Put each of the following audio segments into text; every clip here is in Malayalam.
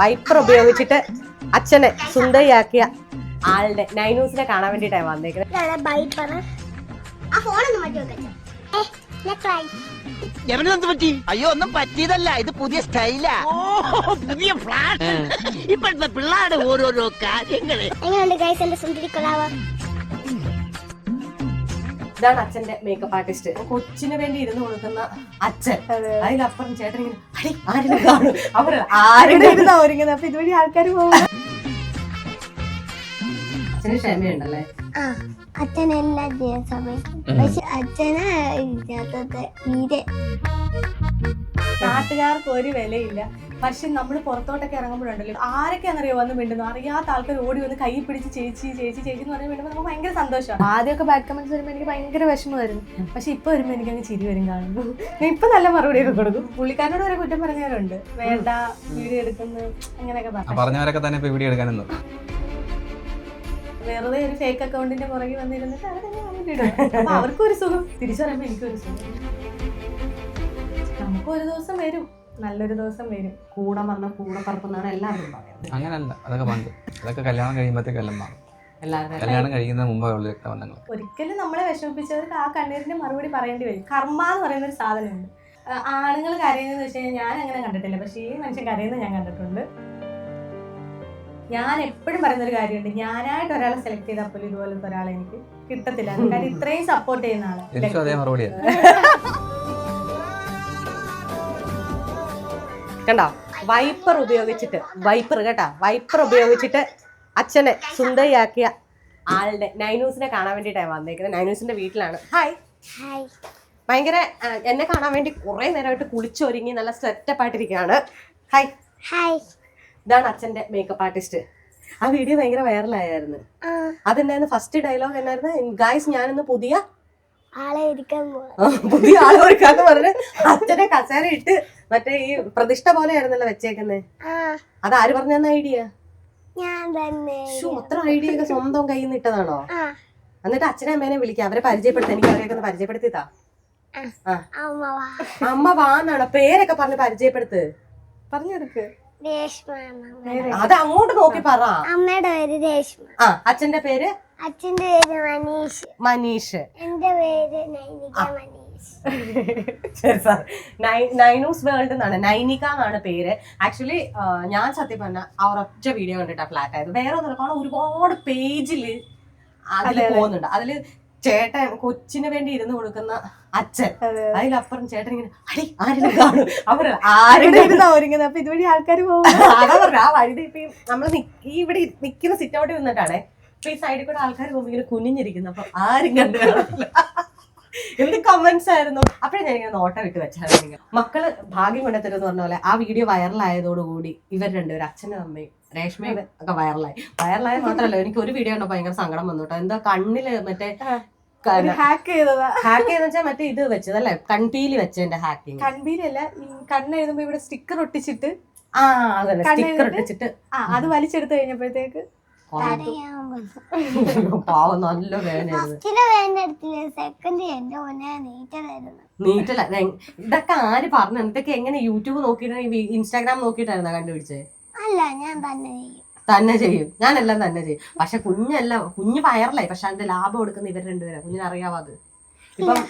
വൈപ്പർ ഉപയോഗിച്ചിട്ട് അച്ഛനെ സുന്ദരിയാക്കിയ ആളുടെ നൈനൂസിനെ കാണാൻ വേണ്ടിട്ടാണ് വന്നേക്കുന്നത്. അയ്യോ ഒന്നും പറ്റിയതല്ല. ഇത് പുതിയ സ്റ്റൈലാ പുതിയ ഫ്ലാഷ് ഇപ്പോഴത്തെ പിള്ളേരുടെ ഓരോരോ കാര്യങ്ങൾ. എങ്ങനെയുണ്ട് ഗൈസ് എന്റെ സുന്ദരി കൊള്ളാവോ ഇതാണ് അച്ഛന്റെ മേക്കപ്പ് ആർട്ടിസ്റ്റ് കൊച്ചിന് വേണ്ടി ഇരുന്ന് കൊടുക്കുന്ന അച്ഛൻ. അതിലപ്പുറം ചേട്ടൻ ഇങ്ങനെ "അടി, കാണും? അവർ ആരെങ്കിലും ഒരുങ്ങുന്നത് അപ്പൊ ഇതുവഴി ആൾക്കാർ പോകും അച്ഛന് ക്ഷമയുണ്ടല്ലേ? അച്ഛൻ എല്ലാ സമയം പക്ഷെ അച്ഛന് ഇതിനകത്തത്തെ വീര് നാട്ടുകാർക്ക് ഒരു വിലയില്ല. പക്ഷെ നമ്മൾ പുറത്തോട്ടൊക്കെ ഇറങ്ങുമ്പോഴുണ്ടല്ലോ ആരൊക്കെയാണെന്നറിയോ വന്ന് മിണ്ടുന്നു അറിയാത്ത ആൾക്കാർ ഓടി വന്ന് കൈ പിടിച്ച് ചേച്ചി ചേച്ചി ചേച്ചി എന്ന് പറഞ്ഞ് മിണ്ടുമ്പോൾ നമുക്ക് ഭയങ്കര സന്തോഷമാണ്. ആദ്യമൊക്കെ ബാക്ക് കമന്റ്സ് വരുമ്പോൾ എനിക്ക് ഭയങ്കര വിഷമമായിരുന്നു പക്ഷെ ഇപ്പൊ വരുമ്പോൾ എനിക്ക് അങ്ങ് ചിരി വരും കാണുമ്പോൾ ഞാൻ ഇപ്പൊ നല്ല മറുപടി ഒക്കെ കൊടുക്കും. പുള്ളിക്കാരനോട് വരെ കുറ്റം പറഞ്ഞവരുണ്ട്. വേണ്ട വീഡിയോ എടുക്കുന്നു അങ്ങനെയൊക്കെ പറഞ്ഞവരൊക്കെ തന്നെ ഇപ്പൊ വീഡിയോ എടുക്കാനെന്ന് വെറുതെ ഒരു ഫേക്ക് അക്കൗണ്ടിന്റെ പുറകെ വന്നിരുന്നിട്ട്. അവർക്കും ഒരു സുഖം തിരിച്ചു പറയുമ്പോൾ എനിക്കൊരു സുഖം. നമുക്ക് ഒരു ദിവസം വരും. നല്ലൊരു ദിവസം വരും. കൂടെ വന്ന കൂടെ പറക്കുന്നതാണ് എല്ലാവരും പറയുന്നത്. അങ്ങനല്ല. അതൊക്കെ പണ്ട്. അതൊക്കെ കല്യാണം കഴിയുമ്പോഴത്തേക്കെല്ലാം മാറും. കല്യാണം കഴിക്കുന്ന മുമ്പേ ഉള്ള ഒരിക്കലും നമ്മളെ വിഷമിപ്പിച്ചവർക്ക് ആ കണ്ണീരിന്റെ മറുപടി പറയേണ്ടി വരും. കർമ്മ എന്ന് പറയുന്ന ഒരു സാധനമുണ്ട്. ആണുങ്ങൾ കരയുന്നതെന്ന് വെച്ച് കഴിഞ്ഞാൽ ഞാൻ അങ്ങനെ കണ്ടിട്ടില്ല. പക്ഷെ ഈ മനുഷ്യൻ കരയുന്നത് ഞാൻ കണ്ടിട്ടുണ്ട്. ഞാൻ എപ്പോഴും പറയുന്ന ഒരു കാര്യമുണ്ട്. ഞാനായിട്ട് ഒരാളെ സെലക്ട് ചെയ്താൽ പോലും ഇതുപോലത്തെ ഒരാളെ എനിക്ക് കിട്ടത്തില്ല. കാര്യം ഇത്രയും സപ്പോർട്ട് ചെയ്യുന്ന ആളെ കണ്ടോ? വൈപ്പർ ഉപയോഗിച്ചിട്ട് വൈപ്പർ കേട്ടോ വൈപ്പർ ഉപയോഗിച്ചിട്ട് അച്ഛനെ സുന്ദരിയാക്കിയ ആളുടെ നൈനൂസിനെ കാണാൻ വേണ്ടിയിട്ടാണ് വന്നേക്കുന്നത്. നൈനൂസിന്റെ വീട്ടിലാണ്. ഹായ് ഭയങ്കര എന്നെ കാണാൻ വേണ്ടി കുറെ നേരമായിട്ട് കുളിച്ചൊരുങ്ങി നല്ല സെറ്റപ്പ് ആയിട്ടിരിക്കുകയാണ്. ഹായ് ഹായ് ഇതാണ് അച്ഛന്റെ മേക്കപ്പ് ആർട്ടിസ്റ്റ് ആ വീഡിയോ ഭയങ്കര വൈറലായിരുന്നു അതെന്നായിരുന്നു ഫസ്റ്റ് ഡയലോഗ് എന്നായിരുന്നു? ഗായ്സ് ഞാനിന്ന് പുതിയ ആളെ പുതിയ ആളെ ഒരുക്കാന്ന് പറഞ്ഞ് അച്ഛനെ കസേര ഇട്ട് മറ്റേ ഈ പ്രതിഷ്ഠ പോലെയായിരുന്നല്ലോ വെച്ചേക്കുന്നേ. ആ. അത് ആര് പറഞ്ഞു ഐഡിയ? ഞാൻ തന്നെ. അത്ര ഐഡിയ ഒക്കെ സ്വന്തം കയ്യിൽ നിന്ന് ഇട്ടതാണോ? ആ. എന്നിട്ട് അച്ഛനെ അമ്മേനെ വിളിക്കാം അവരെ പരിചയപ്പെടുത്താം എനിക്ക് അവരെയൊക്കെ ഒന്ന് പരിചയപ്പെടുത്തിത്താ ആ. അമ്മ വാ. അമ്മ വാന്നാണോ? പേരൊക്കെ പറഞ്ഞ് പരിചയപ്പെടുത്ത്. പറഞ്ഞെടുക്ക്. രേഷ്മ അമ്മ. അത് അങ്ങോട്ട് നോക്കി പറ. അമ്മയുടെ പേര് രേഷ്മ. ആ അച്ഛന്റെ പേര്? അച്ഛന്റെ പേര് മനീഷ്. മനീഷ്. എന്റെ പേര് നൈനിക മനീഷ്. നൈനൂസ് വേൾഡ് എന്നാണ്. നൈനിക എന്നാണ് പേര്. ആക്ച്വലി ഞാൻ സത്യം പറഞ്ഞ ആ ഒരൊറ്റ വീഡിയോ കണ്ടിട്ടാ ഫ്ലാറ്റ് ആയത്. വേറെ ഒന്നും കാരണം ഒരുപാട് പേജിൽ അതിൽ പോകുന്നുണ്ട്. അതിൽ ചേട്ടൻ കൊച്ചിന് വേണ്ടി ഇരുന്ന് കൊടുക്കുന്ന അച്ഛൻ. അതിലപ്പുറം ചേട്ടൻ ഇങ്ങനെ അടി ആരും കാണും? അവർ ആരുടെ അപ്പൊ ഇതുവഴി ആൾക്കാർ പോകും. അതാ പറഞ്ഞ. ആ വഴുതി ഇപ്പൊ നമ്മൾ ഈ ഇവിടെ നിൽക്കുന്ന സിറ്റ് ഔട്ടിൽ നിന്നിട്ടാണേ അപ്പൊ ഈ സൈഡിൽ കൂടെ ആൾക്കാർ പോകുമ്പോൾ ഇങ്ങനെ കുനിഞ്ഞിരിക്കുന്നു. അപ്പൊ ആരും കണ്ടു കാണില്ല. എന്ത് കമന്റ്സ് ആയിരുന്നു? അപ്പഴേ ഞാൻ ഇങ്ങനെ നോട്ടം വിട്ട് വെച്ചാൽ മക്കൾ ഭാഗ്യം കൊണ്ടെത്തരുമെന്ന് പറഞ്ഞ പോലെ ആ വീഡിയോ വൈറലായതോടുകൂടി ഇവർ രണ്ടുപേരും അച്ഛനും അമ്മയും രേഷ്മയും ഒക്കെ വൈറലായി വൈറലായ മാത്രമല്ല എനിക്ക് ഒരു വീഡിയോ കണ്ടോ ഭയങ്കര സങ്കടം വന്നു കേട്ടോ. എന്താ കണ്ണിൽ മറ്റേ ഹാക്ക് ചെയ്തതാ. ഹാക്ക് ചെയ്തെന്ന് വെച്ചാൽ മറ്റേ ഇത് വെച്ചതല്ലേ കൺപീലി വെച്ചതിന്റെ ഹാക്കിങ് കൺബീരല്ല ഈ കണ്ണെഴുതുമ്പോ ഇവിടെ സ്റ്റിക്കർ ഒട്ടിച്ചിട്ട് ആ സ്റ്റിക്കർ ഒട്ടിച്ചിട്ട് അത് വലിച്ചെടുത്ത് കഴിഞ്ഞപ്പോഴത്തേക്ക് പാവം നല്ല നീറ്റല? ഇതൊക്കെ ആര് പറഞ്ഞു? ഇതൊക്കെ എങ്ങനെ യൂട്യൂബ് നോക്കിയിട്ടാണ് ഇൻസ്റ്റാഗ്രാം നോക്കിയിട്ടായിരുന്നാ കണ്ടുപിടിച്ചേ? അല്ല ഞാൻ തന്നെ ചെയ്യും. തന്നെ ചെയ്യും. ഞാനെല്ലാം തന്നെ ചെയ്യും. പക്ഷെ കുഞ്ഞെല്ലാം കുഞ്ഞ് വയറലായി പക്ഷെ അതിന്റെ ലാഭം എടുക്കുന്ന ഇവർ രണ്ടുപേരാ. കുഞ്ഞിന് അറിയാവാത് ഇപ്പം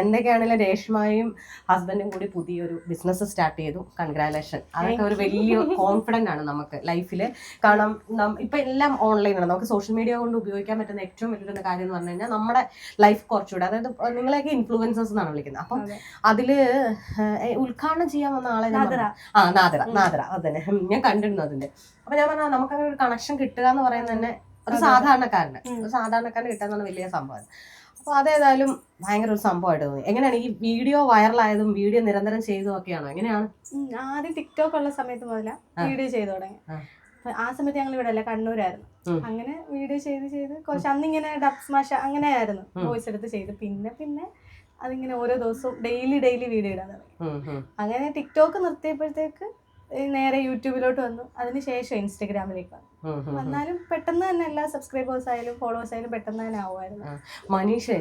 എന്തൊക്കെയാണെങ്കിലും രേഷ്മയും ഹസ്ബൻഡും കൂടി പുതിയൊരു ബിസിനസ് സ്റ്റാർട്ട് ചെയ്തു. കൺഗ്രാലേഷൻ അതൊക്കെ ഒരു വലിയ കോൺഫിഡന്റ് ആണ് നമുക്ക് ലൈഫിൽ കാരണം ഇപ്പം എല്ലാം ഓൺലൈനാണ് നമുക്ക് സോഷ്യൽ മീഡിയ കൊണ്ട് ഉപയോഗിക്കാൻ പറ്റുന്ന ഏറ്റവും വലിയൊരു കാര്യം എന്ന് പറഞ്ഞു കഴിഞ്ഞാൽ നമ്മുടെ ലൈഫ് കുറച്ചുകൂടെ അതായത് നിങ്ങളെയൊക്കെ ഇൻഫ്ലുവൻസേഴ്സ് എന്നാണ് വിളിക്കുന്നത്. അപ്പം അതിൽ ഉദ്ഘാടനം ചെയ്യാൻ വന്ന ആളെ. ആ നാദറ നാദറ അതന്നെ. ഞാൻ കണ്ടിരുന്നു അതിന്റെ. അപ്പൊ ഞാൻ പറഞ്ഞ നമുക്ക് അങ്ങനെ ഒരു കണക്ഷൻ കിട്ടുക എന്ന് പറയുന്നത് തന്നെ ഒരു സാധാരണക്കാരന്. ഒരു സാധാരണക്കാരന് കിട്ടുക എന്നാണ് വലിയ സംഭവം അപ്പൊ അതേതായാലും ഭയങ്കര ഒരു സംഭവമായിട്ട് തോന്നി. എങ്ങനെയാണ് ഈ വീഡിയോ വൈറലായതും വീഡിയോ നിരന്തരം ചെയ്തതും ഒക്കെയാണോ? എങ്ങനെയാണ്? ഉം, ആദ്യം ടിക്ടോക്ക് ഉള്ള സമയത്ത് മുതലാ വീഡിയോ ചെയ്തു തുടങ്ങി. ആ. അപ്പൊ ആ സമയത്ത് ഞങ്ങൾ ഇവിടെ അല്ല കണ്ണൂരായിരുന്നു. ഉം. അങ്ങനെ വീഡിയോ ചെയ്ത് ചെയ്ത് കുറച്ച് അന്നിങ്ങനെ ഡബ് സ്മാഷ് അങ്ങനെ ആയിരുന്നു വോയിസ് എടുത്ത് ചെയ്ത്. പിന്നെ പിന്നെ അതിങ്ങനെ ഓരോ ദിവസവും ഡെയിലി ഡെയിലി വീഡിയോ ഇടാൻ തുടങ്ങി. ഉം, ഉം. അങ്ങനെ ടിക്ടോക്ക് നിർത്തിയപ്പോഴത്തേക്ക് നേരെ യൂട്യൂബിലോട്ട് വന്നു. അതിനുശേഷം ഇൻസ്റ്റഗ്രാമിലേക്ക് വന്നു. വന്നാലും പെട്ടെന്ന് തന്നെ എല്ലാ സബ്സ്ക്രൈബേഴ്സ് ആയാലും ഫോളോവേഴ്സ് ആയാലും പെട്ടെന്ന് തന്നെ ആവുമായിരുന്നു. മനീഷേ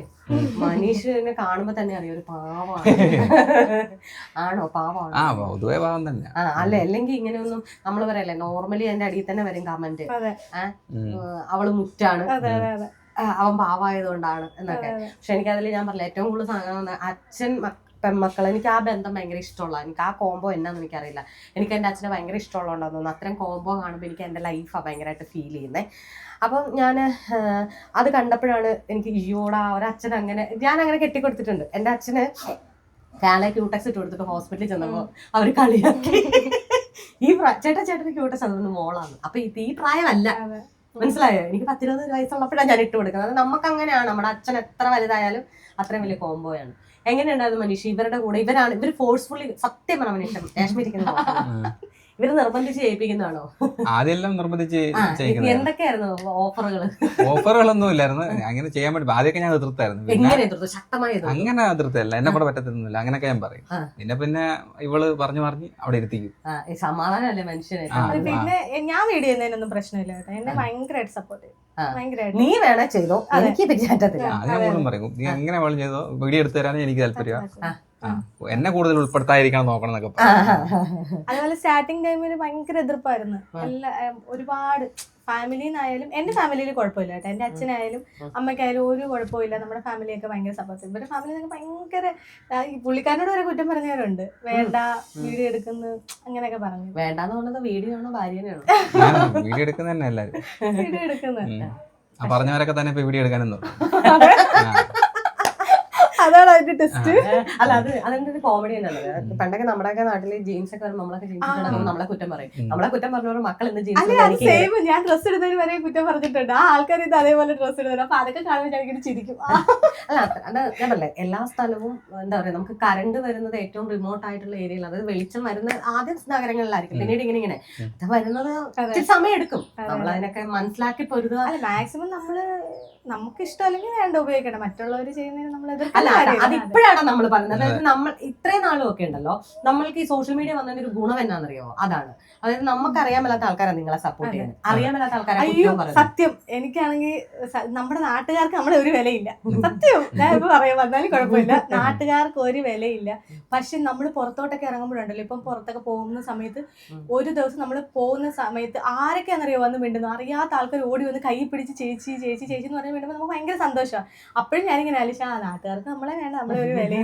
മനീഷിനെ കാണുമ്പോ തന്നെ അറിയാം ഒരു പാവമാണ് ആണോ? പാവമാണ് ആ പൊതുവേ പാവം തന്നെ. ആ അല്ല? അല്ലെങ്കിൽ ഇങ്ങനെയൊന്നും നമ്മൾ പറയല്ലേ നോർമലി എന്റെ അടിയിൽ തന്നെ വരും കമന്റ് അതെ. അവൾ മുറ്റാണ്. അതെ അതെ അവൻ പാവായതുകൊണ്ടാണ് എന്നൊക്കെ. പക്ഷെ എനിക്കതിൽ ഞാൻ പറഞ്ഞില്ല ഏറ്റവും കൂടുതൽ സാധനം അച്ഛൻ പെൺമക്കൾ എനിക്ക് ആ ബന്ധം ഭയങ്കര ഇഷ്ടമുള്ള എനിക്ക് ആ കോംബോ എന്നാന്ന് എനിക്കറിയില്ല. എനിക്ക് എന്റെ അച്ഛനെ ഭയങ്കര ഇഷ്ടമുള്ളതുകൊണ്ടാന്ന് തോന്നുന്നു. അത്രയും കോംബോ കാണുമ്പോൾ എനിക്ക് എന്റെ ലൈഫാണ് ഭയങ്കരമായിട്ട് ഫീൽ ചെയ്യുന്നത് അപ്പം ഞാൻ അത് കണ്ടപ്പോഴാണ് എനിക്ക് ഇയ്യോടാ ഒരച്ഛൻ അങ്ങനെ ഞാൻ അങ്ങനെ കെട്ടിക്കൊടുത്തിട്ടുണ്ട്. എന്റെ അച്ഛന് കാലെ ക്യൂട്ടക്സ് ഇട്ട് കൊടുത്തിട്ട് ഹോസ്പിറ്റലിൽ ചെന്നപ്പോൾ അവർ കളിയാക്കി. ഈ ചേട്ടാ ചേട്ടന് ക്യൂടെക്സ് അതുകൊണ്ട് മോളാണ്. അപ്പൊ ഇത് ഈ പ്രായമല്ല. മനസ്സിലായോ? എനിക്ക് പത്തിരുപത് വയസ്സുള്ളപ്പോഴാണ് ഞാൻ ഇട്ട് കൊടുക്കുന്നത്. അത് നമുക്ക് അങ്ങനെയാണ് നമ്മുടെ അച്ഛൻ എത്ര വലുതായാലും അത്രയും വലിയ കോംബോയാണ് എങ്ങനെയുണ്ടായിരുന്നു മനീഷ് ഇവരുടെ കൂടെ ഇവരാണ് ഇവർ ഫോഴ്സ്ഫുള്ളി സത്യം പറഞ്ഞ മനീഷ് രേഷ്മിരിക്കുന്ന ഉം. ഇവർ നിർബന്ധിച്ച് ചെയ്യിപ്പിക്കുന്നതാണോ? ആദ്യമെല്ലാം നിർബന്ധിച്ച് എന്തൊക്കെയായിരുന്നു ഓഫറുകൾ ഓഫറുകളൊന്നും ഇല്ലായിരുന്നു. അങ്ങനെ ചെയ്യാൻ വേണ്ടി ആദ്യമൊക്കെ ഞാൻ എതിർത്തായിരുന്നു. അങ്ങനെ എതിർത്തല്ല. എന്നെ കൂടെ പറ്റത്തില്ല അങ്ങനെയൊക്കെ ഞാൻ പറയും. പിന്നെ പിന്നെ ഇവൾ പറഞ്ഞു പറഞ്ഞ് അവിടെ ഇരുത്തിക്കും. ആ, ഈ സമാധാനമല്ലേ മനുഷ്യനെ. പിന്നെ ഞാൻ വീഡിയോ ചെയ്യുന്നതിനൊന്നും പ്രശ്നമില്ല കേട്ടോ. എന്നെ ഭയങ്കരമായിട്ട് സപ്പോർട്ട് ചെയ്യും നീ വേണേ ചെയ്തോ? എനിക്ക് പറ്റാത്തില്ല. ഞാൻ പറയും. നീ എങ്ങനെ വേണം ചെയ്തോ. വീഡിയോ എടുത്തു തരാനേ എനിക്ക് താല്പര്യം എന്നെ കൂടുതൽ ഉൾപ്പെടുത്താതിരിക്കണം നോക്കണം എന്നൊക്കെ അതുപോലെ സ്റ്റാർട്ടിങ് ടൈമിൽ ഭയങ്കര എതിർപ്പായിരുന്നു. എല്ലാ ഒരുപാട് ഫാമിലിന്നായാലും എന്റെ ഫാമിലിയിൽ കുഴപ്പമില്ല കേട്ടോ. എന്റെ അച്ഛനായാലും. അമ്മയ്ക്കായാലും ഒരു കുഴപ്പമില്ല നമ്മുടെ ഫാമിലിയൊക്കെ ഭയങ്കര സപ്പോർട്ട് ഇവരുടെ ഫാമിലി ഭയങ്കര ഈ പുള്ളിക്കാരനോട് വരെ കുറ്റം പറഞ്ഞവരുണ്ട്. വേണ്ട. വീഡിയോ എടുക്കുന്നു അങ്ങനെയൊക്കെ പറഞ്ഞു. വേണ്ടെന്ന് പറഞ്ഞത് വീഡിയോ ആണോ ഭാര്യനെയാണോ വീഡിയോ എടുക്കുന്ന തന്നെ എല്ലാവരും വീഡിയോ എടുക്കുന്നത്. ആ പറഞ്ഞവരൊക്കെ തന്നെ ഇപ്പൊ വീഡിയോ എടുക്കാനും തുടങ്ങി അതാണ് അതിന്റെ ടെസ്റ്റ് അല്ല അത് അതിന്റെ ഒരു കോമഡി തന്നെയാണ് പണ്ടൊക്കെ നമ്മുടെയൊക്കെ നാട്ടിൽ ജീൻസ് ഒക്കെ നമ്മളൊക്കെ ജീൻസ്. നമ്മളെ കുറ്റം പറയും. നമ്മളെ കുറ്റം പറഞ്ഞവർ മക്കൾ ഇന്ന് ജീൻസ് അല്ലെ അത് സെയിം ഞാൻ ഡ്രസ്സ് ഇടുന്നതിന് വരെ കുറ്റം പറഞ്ഞിട്ടുണ്ട്. ആ ആൾക്കാർ ഇത് അതേപോലെ ഡ്രസ്സ് ഇടുന്നത്. അപ്പൊ അതൊക്കെ കാണുമ്പോൾ ഞാൻ ചിരിക്കും. അല്ല അത് അത് ഞാൻ പറഞ്ഞില്ലേ എല്ലാ സ്ഥലവും എന്താ പറയാ നമുക്ക് കറണ്ട് വരുന്നത് ഏറ്റവും റിമോട്ട് ആയിട്ടുള്ള ഏരിയയിൽ അതായത് വെളിച്ചം വരുന്ന ആദ്യം നഗരങ്ങളിലായിരിക്കും. പിന്നീട് ഇങ്ങനെ ഇങ്ങനെ. അത് വരുന്നത് അതെ. സമയം എടുക്കും അതെ. നമ്മൾ അതിനൊക്കെ മനസ്സിലാക്കി പൊരുതുക. അല്ല മാക്സിമം നമ്മൾ നമുക്ക് ഇഷ്ടമല്ലെങ്കിൽ വേണ്ട ഉപയോഗിക്കണം മറ്റുള്ളവർ ചെയ്യുന്നതിന് നമ്മൾ അല്ല. അതിപ്പോഴാണ് നമ്മൾ പറയുന്നത്. അതായത് നമ്മൾ ഇത്രയും നാളും ഒക്കെ ഉണ്ടല്ലോ നമ്മൾക്ക് ഈ സോഷ്യൽ മീഡിയ വന്നതിന് ഒരു ഗുണം എന്നാണെന്നറിയോ അതാണ്. അതായത് നമുക്ക് അറിയാൻ മേലാത്ത ആൾക്കാരാണ് നിങ്ങളെ സപ്പോർട്ട് ചെയ്യുന്നത്. അറിയാൻ മേലാത്ത സത്യം. എനിക്കാണെങ്കിൽ നമ്മുടെ നാട്ടുകാർക്ക് നമ്മളെ ഒരു വിലയില്ല. സത്യം. ഞാൻ ഇപ്പൊ പറയാൻ വന്നാലും കുഴപ്പമില്ല. നാട്ടുകാർക്ക് ഒരു വിലയില്ല. പക്ഷെ നമ്മൾ പുറത്തോട്ടൊക്കെ ഇറങ്ങുമ്പോഴുണ്ടല്ലോ ഇപ്പം പുറത്തൊക്കെ പോകുന്ന സമയത്ത് ഒരു ദിവസം നമ്മൾ പോകുന്ന സമയത്ത് ആരൊക്കെ ആരൊക്കെയാണെന്നറിയോ വന്ന് മിണ്ടുന്നു അറിയാത്ത ആൾക്കാർ ഓടി വന്ന് കൈ പിടിച്ച് ചേച്ചി ചേച്ചി ചേച്ചി എന്ന് പറഞ്ഞാൽ മിണ്ടുമ്പോൾ നമുക്ക് ഭയങ്കര സന്തോഷമാണ് അപ്പോഴും ഞാനിങ്ങനെ ആലോചിച്ചാൽ ആ നാട്ടുകാർക്ക് നമ്മളെ വേണ്ട നമ്മളെ ഒരു വില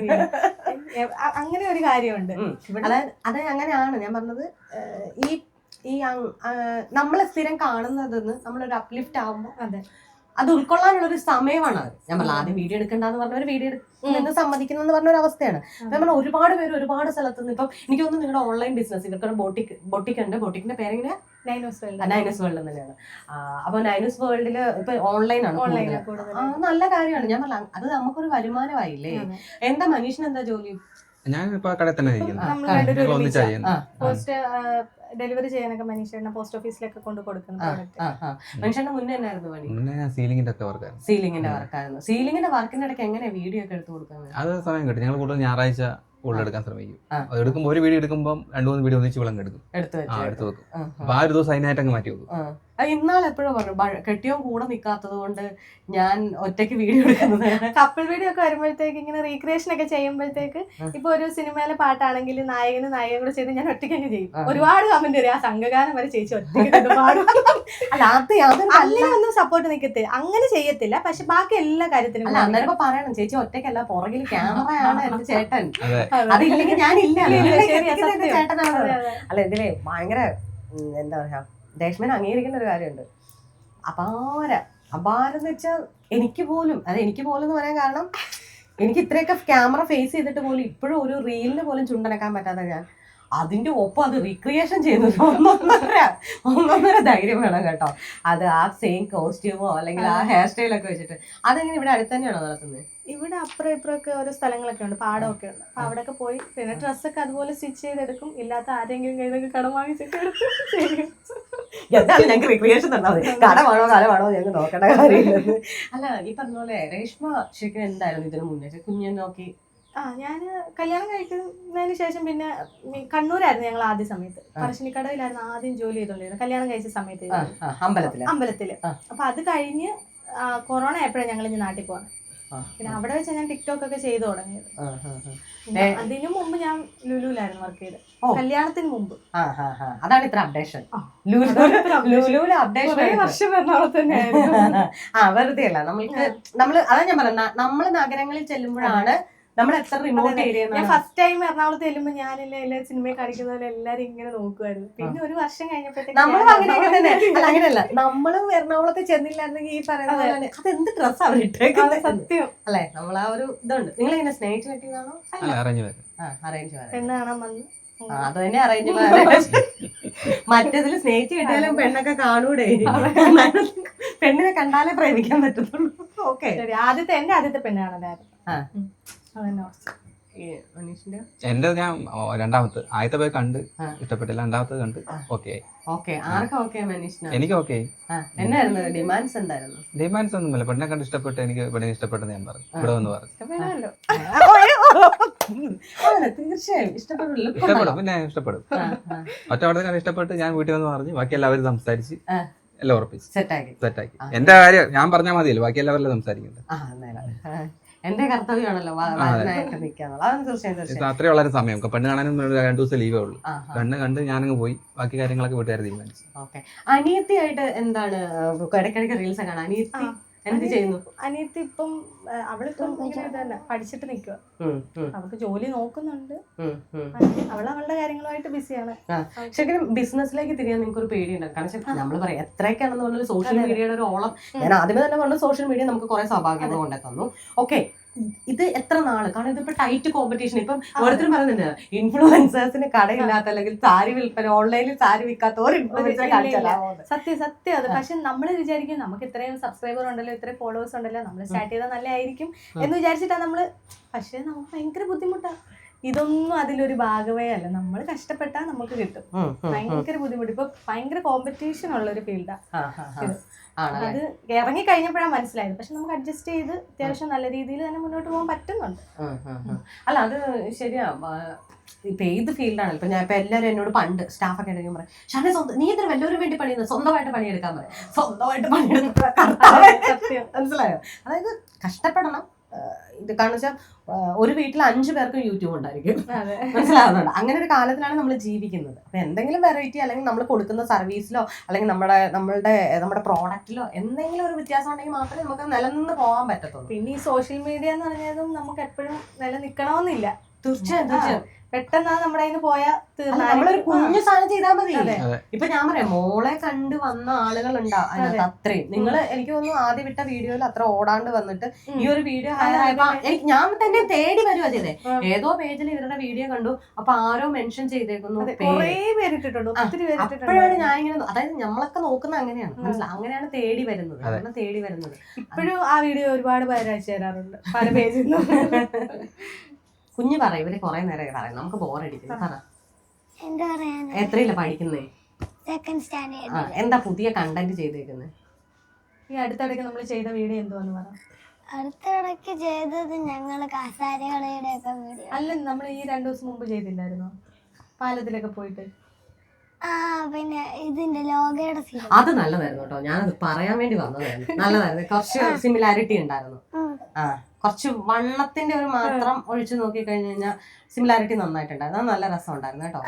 അങ്ങനെ ഒരു കാര്യമുണ്ട്. അതായത് അത് അങ്ങനെയാണ്. ഞാൻ പറഞ്ഞത് ഈ ഈ നമ്മളെ സ്ഥിരം കാണുന്നതെന്ന് നമ്മളൊരു അപ്ലിഫ്റ്റ് ആവുമ്പോൾ അതെ. അത് ഉൾക്കൊള്ളാനുള്ള ഒരു സമയമാണ് അത്. ഞാൻ പറഞ്ഞ ആദ്യം വീഡിയോ എടുക്കണ്ടെന്ന് പറഞ്ഞ ഒരു വീഡിയോ എടുക്കുന്നത് സമ്മതിക്കുന്നു എന്ന് പറഞ്ഞ ഒരു അവസ്ഥയാണ്. നമ്മൾ ഒരുപാട് പേര് ഒരുപാട് സ്ഥലത്ത് നിന്ന് ഇപ്പം എനിക്ക് തോന്നുന്നു നിങ്ങളുടെ ഓൺലൈൻ ബിസിനസ് ഇവർക്കൊരു ബോട്ടിക് ബോട്ടിക് ഉണ്ട് ബോട്ടിക്കിന്റെ പേരെങ്ങനെ നൈനോസ് വേൾഡ് നൈനസ് വേൾഡ് തന്നെയാണ്. അപ്പൊ നൈനസ് വേൾഡിൽ ഇപ്പൊ ആ, നല്ല കാര്യമാണ്. ഞാൻ പറഞ്ഞ അത് നമുക്കൊരു വരുമാനമായില്ലേ? എന്താ മനീഷിന് എന്താ ജോലി? ഞാൻ ഇപ്പൊ കടയിൽ തന്നെ ഡെലിവറി ചെയ്യാനൊക്കെ മനീഷേട്ടനെ പോസ്റ്റ് ഓഫീസിലൊക്കെ കൊണ്ട് കൊടുക്കുന്ന. മനുഷ്യന്റെ മുന്നേ എന്നായിരുന്നു പണി? മുന്നേ ഞാൻ സീലിംഗിന്റെ ഒക്കെ വർക്കായിരുന്നു. സീലിംഗിന്റെ വർക്കായിരുന്നു. സീലിംഗിന്റെ വർക്കിന്റെ ഇടയ്ക്ക് എങ്ങനെ വീഡിയോ ഒക്കെ എടുത്തു കൊടുക്കുന്നത് അത് സമയം കിട്ടും. ഞങ്ങൾ കൂടുതൽ ഞായറാഴ്ച കൂടുതൽ എടുക്കാൻ ശ്രമിക്കും. അത് എടുക്കുമ്പോൾ ഒരു വീഡിയോ എടുക്കുമ്പോൾ രണ്ടു മൂന്ന് വീഡിയോ ഒന്നിച്ച് വിളങ്ങെടുക്കും എടുത്തു വെക്കും. ആ ഒരു ദിവസം അതിനായിട്ട് അങ്ങ് മാറ്റി വെക്കും. എപ്പോഴും പറഞ്ഞു കെട്ടിയോ കൂടെ നിൽക്കാത്തത് കൊണ്ട് ഞാൻ ഒറ്റയ്ക്ക് വീഡിയോ എടുക്കുന്നത് കപ്പിൾ വീഡിയോ ഒക്കെ വരുമ്പോഴത്തേക്ക് ഇങ്ങനെ റീക്രിയേഷൻ ഒക്കെ ചെയ്യുമ്പോഴത്തേക്ക്. ഇപ്പൊ ഒരു സിനിമയിലെ പാട്ടാണെങ്കിൽ നായകന് നായകൻ കൂടെ ചെയ്ത് ഞാൻ ഒറ്റയ്ക്ക് അങ്ങ് ചെയ്യും. ഒരുപാട് കമന്റ് വരും ആ സംഘഗാനം വരെ ചേച്ചി ഒന്നും സപ്പോർട്ട് നിൽക്കത്തില്ല അങ്ങനെ ചെയ്യത്തില്ല പക്ഷെ ബാക്കി എല്ലാ കാര്യത്തിനും അന്നേരം ഇപ്പൊ പറയണം ചേച്ചി ഒറ്റയ്ക്കല്ല പുറകിൽ ക്യാമറയാണ് എന്റെ ചേട്ടൻ അതെ അതെ. അതില്ലെങ്കിൽ ഞാനില്ല. ചേട്ടനാണ്. അല്ല ഇതിലെ ഭയങ്കര എന്താ പറയാ രേഷ്മൻ അംഗീകരിക്കുന്ന ഒരു കാര്യമുണ്ട്. അപാര അപാരം എന്ന് വെച്ചാൽ എനിക്ക് പോലും അത് എനിക്ക് പോലും എന്ന് പറയാൻ കാരണം എനിക്ക് ഇത്രയൊക്കെ ക്യാമറ ഫേസ് ചെയ്തിട്ട് പോലും ഇപ്പോഴും ഒരു റീലിന് പോലും ചുണ്ടനക്കാൻ പറ്റാതെ ഞാൻ. അതിന്റെ ഒപ്പം അത് റീക്രിയേഷൻ ചെയ്യുന്നത് ഒന്നൊന്നര ഒന്നൊന്നര ധൈര്യം വേണം കേട്ടോ. അത് ആ സെയിം കോസ്റ്റ്യൂമോ അല്ലെങ്കിൽ ആ ഹെയർ സ്റ്റൈലൊക്കെ വെച്ചിട്ട്. അതെങ്ങനെ ഇവിടെ അടുത്ത് തന്നെയാണോ നടത്തുന്നത്? ഇവിടെ അപ്പുറം ഇപ്പുറം ഒക്കെ ഓരോ സ്ഥലങ്ങളൊക്കെ ഉണ്ട് പാടമൊക്കെ ഉണ്ട്. അപ്പൊ അവിടെയൊക്കെ പോയി പിന്നെ ഡ്രസ്സൊക്കെ അതുപോലെ സ്റ്റിച്ച് ചെയ്തെടുക്കും. ഇല്ലാത്ത ആരെങ്കിലും കയ്യിലൊക്കെ കടം വാങ്ങിച്ചിട്ട് ഞങ്ങൾക്ക് റിക്രിയേഷൻ ഞങ്ങൾക്ക് നോക്കേണ്ട കാര്യമില്ലെന്ന് അല്ല ഈ പറഞ്ഞ പോലെ രേഷ്മ ശരിക്കും എന്തായിരുന്നു ഇതിനു മുന്നേ? കുഞ്ഞെ നോക്കി. ആ ഞാൻ കല്യാണം കഴിക്കുന്നതിന് ശേഷം പിന്നെ കണ്ണൂരായിരുന്നു ഞങ്ങൾ ആദ്യ സമയത്ത്. പറശ്ശിനിക്കടവിലായിരുന്നു ആദ്യം ജോലി ചെയ്തോണ്ടിരുന്നത്. കല്യാണം കഴിച്ച സമയത്ത് അമ്പലത്തിൽ. അമ്പലത്തിൽ. അപ്പൊ അത് കഴിഞ്ഞ് കൊറോണ ആയപ്പോഴാണ് ഞങ്ങൾ ഇനി നാട്ടിൽ പോകുന്നത്. പിന്നെ അവിടെ വെച്ച് ഞാൻ ടിക്ടോക്ക് ഒക്കെ ചെയ്തു തുടങ്ങിയത്. അതിനു മുമ്പ് ഞാൻ ലുലുലായിരുന്നു വർക്ക് ചെയ്തത്. കല്യാണത്തിന് മുമ്പ്. അതാണ് ഇത്ര അപ്ഡേഷൻ അപ്ഡേഷൻ വർഷം തന്നെയായിരുന്നു. ആ വെറുതെ അല്ല നമ്മൾക്ക് നമ്മൾ അതാ ഞാൻ പറഞ്ഞ നമ്മൾ നഗരങ്ങളിൽ ചെല്ലുമ്പോഴാണ് നമ്മൾ എത്ര റിമോട്ട് ഏരിയ ഞാൻ ഫസ്റ്റ് ടൈം എറണാകുളത്ത് ചെല്ലുമ്പോൾ ഞാനില്ല എല്ലാ സിനിമയെ കാണിക്കുന്ന പോലെ എല്ലാരും ഇങ്ങനെ നോക്കുമായിരുന്നു പിന്നെ ഒരു വർഷം കഴിഞ്ഞപ്പോഴത്തേക്ക് നമ്മളും അങ്ങനെയൊക്കെ തന്നെ. എറണാകുളത്ത് അല്ല അങ്ങനെയല്ല. നമ്മളും എറണാകുളത്ത് ചെന്നില്ലായിരുന്നെങ്കിൽ ഈ പറയുന്ന അതെ. പോലെ തന്നെ, അതെന്ത് ഡ്രസ് അവർ ഇട്ടേക്കുന്നത് സത്യം. അല്ലെ? നമ്മൾ ആ ഒരു ഇതുണ്ട്. നിങ്ങൾ ഇങ്ങനെ സ്നേഹിച്ച് കെട്ടിയതാണോ അറേഞ്ച് പെണ്ണ് കാണാൻ വന്നു. അത് തന്നെ അറേഞ്ച് മറ്റേതിൽ സ്നേഹിച്ച് കിട്ടിയാലും പെണ്ണൊക്കെ കാണൂടെ? പെണ്ണിനെ കണ്ടാലേ പ്രേമിക്കാൻ പറ്റത്തുള്ളൂ. ഓക്കെ ശരി ആദ്യത്തെ എന്റെ ആദ്യത്തെ പെണ്ണ് എന്റെ ഞാൻ രണ്ടാമത്തെ ആദ്യത്തെ പോയി കണ്ട് ഇഷ്ടപ്പെട്ടില്ല. രണ്ടാമത്തെ കണ്ട്. ഓക്കെ ഓക്കെ ആർക്കാ ഓക്കെ എനിക്ക് ഓക്കെ ഡിമാൻഡ്സ് എന്തായിരുന്നു? ഡിമാൻഡ്സ് ഒന്നുമില്ല. പെണ്ണെ കണ്ട് ഇഷ്ടപ്പെട്ട് എനിക്ക് പെണ്ണിനെ ഇഷ്ടപ്പെട്ടെന്ന് ഞാൻ പറഞ്ഞു. ഇവിടെ വന്ന് പറഞ്ഞു. തീർച്ചയായും. ഇഷ്ടപ്പെടില്ല. ഇഷ്ടപ്പെടും. പിന്നെ ഇഷ്ടപ്പെടും. ഒറ്റ അവിടെ കണ്ട് ഇഷ്ടപ്പെട്ട് ഞാൻ വീട്ടിൽ വന്ന് പറഞ്ഞു. ബാക്കി എല്ലാവരും സംസാരിച്ച് എല്ലാം ഉറപ്പിച്ചു. സെറ്റാക്കി സെറ്റാക്കി. എന്റെ കാര്യം ഞാൻ പറഞ്ഞാൽ മതിയല്ലോ. ബാക്കി എല്ലാവരും സംസാരിക്കുന്നത് ആ അന്നേരം. ആ, എന്റെ കർത്തവ്യമാണല്ലോ വ- ആ, അതെ. വരനായിട്ട് നിൽക്കാന്നുള്ളത് അതാണ് തീർച്ചയായും തീർച്ചയായും. അത്രേ വളരെ സമയം. പെണ്ണ് കാണാനും രണ്ടു ദിവസം ലീവേ ഉള്ളൂ. പെണ്ണ് കണ്ട് ഞാനങ്ങ് പോയി. ബാക്കി കാര്യങ്ങളൊക്കെ വീട്ടുകാർ തീരുമാനിച്ചു. ഓക്കെ. അനിയത്തിയായിട്ട് എന്താണ് ഇടയ്ക്കിടയ്ക്ക് റീൽസ് കാണാം. അനിയത്തി. എന്ത് ചെയ്യുന്നു? അനിയത്തി ഇപ്പം അവളിപ്പം തന്നെ പഠിച്ചിട്ട് നിൽക്കുക അവൾക്ക് ജോലി നോക്കുന്നുണ്ട്. അവൾ അവളുടെ കാര്യങ്ങളുമായിട്ട് ബിസിയാണ്. ശരിക്കും ബിസിനസ്സിലേക്ക് തിരിയാൻ നിങ്ങൾക്ക് ഒരു പേടിയുണ്ടാവും. കാരണം നമ്മൾ പറയാം എത്രയൊക്കെയാണെന്ന് പറഞ്ഞാൽ സോഷ്യൽ. മീഡിയയുടെ ഒരു ഓളം. ഞാൻ ആദ്യമേ തന്നെ പറഞ്ഞു സോഷ്യൽ മീഡിയ നമുക്ക് കുറെ സൗഭാഗ്യങ്ങൾ കൊണ്ടെത്തുന്നു തന്നു. ഓക്കെ ഇത് എത്ര നാൾ? കാരണം ഇതിപ്പോ ടൈറ്റ് കോമ്പറ്റീഷൻ ഇപ്പം ഓരോരുത്തരും പറയുന്നുണ്ട് ഇൻഫ്ലുവൻസേഴ്സിന് കടയില്ലാത്ത അല്ലെങ്കിൽ സാരി വിൽപ്പന ഓൺലൈനിൽ സാരി വിൽക്കാത്ത ഒരു കാണിച്ചല്ല സത്യം സത്യം അത്. പക്ഷെ നമ്മൾ വിചാരിക്കും നമുക്ക് ഇത്രയും സബ്സ്ക്രൈബർ ഉണ്ടല്ലോ ഇത്രയും ഫോളോവേഴ്സ് ഉണ്ടല്ലോ നമ്മൾ സ്റ്റാർട്ട് ചെയ്താൽ നല്ലതായിരിക്കും എന്ന് വിചാരിച്ചിട്ടാണ് നമ്മൾ. പക്ഷെ നമുക്ക് ഭയങ്കര ബുദ്ധിമുട്ടാണ് ഇതൊന്നും അതിലൊരു ഭാഗമേ അല്ല. നമ്മൾ കഷ്ടപ്പെട്ടാൽ നമുക്ക് കിട്ടും. ഭയങ്കര ബുദ്ധിമുട്ട്. ഇപ്പൊ ഭയങ്കര കോമ്പറ്റീഷൻ ഉള്ള ഒരു ഫീൽഡാണ് അത് ഇറങ്ങി കഴിഞ്ഞപ്പോഴാണ് മനസ്സിലായത്. പക്ഷെ നമുക്ക് അഡ്ജസ്റ്റ് ചെയ്ത് അത്യാവശ്യം നല്ല രീതിയിൽ തന്നെ മുന്നോട്ട് പോകാൻ പറ്റുന്നുണ്ട്. അല്ല അത് ശരിയാ. ഇപ്പൊ ഏത് ഫീൽഡാണ് ഇപ്പൊ ഞാൻ ഇപ്പൊ എല്ലാവരും എന്നോട് പണ്ട് സ്റ്റാഫൊക്കെ ഉണ്ടെങ്കിൽ പറയും ഷാനെ സ്വന്തം നീ ഇത്ര വല്ലവരും വേണ്ടി പണിയുന്നത്? സ്വന്തമായിട്ട് പണിയെടുക്കാൻ പറയും. സ്വന്തമായിട്ട് പണിയെടുക്കാൻ മനസ്സിലായോ? അതായത് കഷ്ടപ്പെടണം. ഇത് കാരണം വെച്ചാൽ ഒരു വീട്ടിൽ അഞ്ചു പേർക്കും യൂട്യൂബ് ഉണ്ടായിരിക്കും. അതെ. മനസ്സിലാവുന്നുണ്ട്. അങ്ങനെ ഒരു കാലത്തിലാണ് നമ്മൾ ജീവിക്കുന്നത്. അപ്പൊ എന്തെങ്കിലും വെറൈറ്റി അല്ലെങ്കിൽ നമ്മൾ കൊടുക്കുന്ന സർവീസിലോ അല്ലെങ്കിൽ നമ്മുടെ നമ്മളുടെ നമ്മുടെ പ്രോഡക്റ്റിലോ എന്തെങ്കിലും ഒരു വ്യത്യാസം ഉണ്ടെങ്കിൽ മാത്രമേ നമുക്ക് നിലനിന്ന് പോകാൻ പറ്റത്തുള്ളൂ. പിന്നെ ഈ സോഷ്യൽ മീഡിയ എന്ന് പറഞ്ഞതും നമുക്ക് എപ്പോഴും നിലനിൽക്കണമെന്നില്ല. തീർച്ചയായും. തീർച്ചയായും. പെട്ടെന്ന് നമ്മുടെ അതിന് പോയാൽ നമ്മളൊരു കുഞ്ഞു സാധനം ചെയ്താൽ മതി. ഇപ്പൊ ഞാൻ പറയാം മോളെ കണ്ട് വന്ന ആളുകൾ ഉണ്ടാവും അതിനകത്ത് അത്രയും. നിങ്ങൾ എനിക്ക് തോന്നുന്നു ആദ്യം വിട്ട വീഡിയോയിൽ അത്ര ഓടാണ്ട് വന്നിട്ട് ഈ ഒരു വീഡിയോ. ഞാൻ തന്നെ തേടി വരുവാ ചെയ്തേ ഏതോ പേജിൽ ഇവരുടെ വീഡിയോ കണ്ടു. അപ്പൊ ആരോ മെൻഷൻ ചെയ്തേക്കുന്നു. അപ്പോഴാണ് ഞാൻ ഇങ്ങനെ അതായത് നമ്മളൊക്കെ നോക്കുന്ന അങ്ങനെയാണ്. മനസ്സിലായി അങ്ങനെയാണ് തേടി വരുന്നത്. അങ്ങനെ തേടി വരുന്നത്. ഇപ്പോഴും ആ വീഡിയോ ഒരുപാട് പേര് അയച്ചു തരാറുണ്ട് പല പേജിൽ നിന്നും. കുഞ്ഞു പറ ഇവർ കുറെ നേരം പറയും. നമുക്ക് ബോറടിക്കുന്നു പറ. എന്താ പറയാനാ? എത്രയില്ല പഠിക്കുന്നേ? സെക്കൻഡ് ആ, എന്താ പുതിയ കണ്ടന്റ് ചെയ്തേക്കുന്നത് ഈ അടുത്തിടയ്ക്ക് നമ്മൾ ചെയ്ത വീഡിയോ എന്തുവാന്ന് പറ. അടുത്തിടയ്ക്ക് ചെയ്തത് ഞങ്ങൾ കസാരകളിയുടെ ഒക്കെ വീഡിയോ. അല്ല നമ്മൾ ഈ രണ്ടു ദിവസം മുമ്പ് ചെയ്തില്ലായിരുന്നോ? പാലത്തിലൊക്കെ പോയിട്ട്. ആ പിന്നെ ഇതിന്റെ ലോകയുടെ സീൻ അത് നല്ലതായിരുന്നു കേട്ടോ. ഞാനത് പറയാൻ വേണ്ടി വന്നതായിരുന്നു. നല്ലതായിരുന്നു. കുറച്ച് സിമിലാരിറ്റി ഉണ്ടായിരുന്നു. ആ. കുറച്ച് വണ്ണത്തിന്റെ ഒരു മാത്രം ഒഴിച്ചു നോക്കി കഴിഞ്ഞു കഴിഞ്ഞാൽ സിമിലാരിറ്റി നന്നായിട്ടുണ്ടായിരുന്നു അത് നല്ല രസം ഉണ്ടായിരുന്നു കേട്ടോ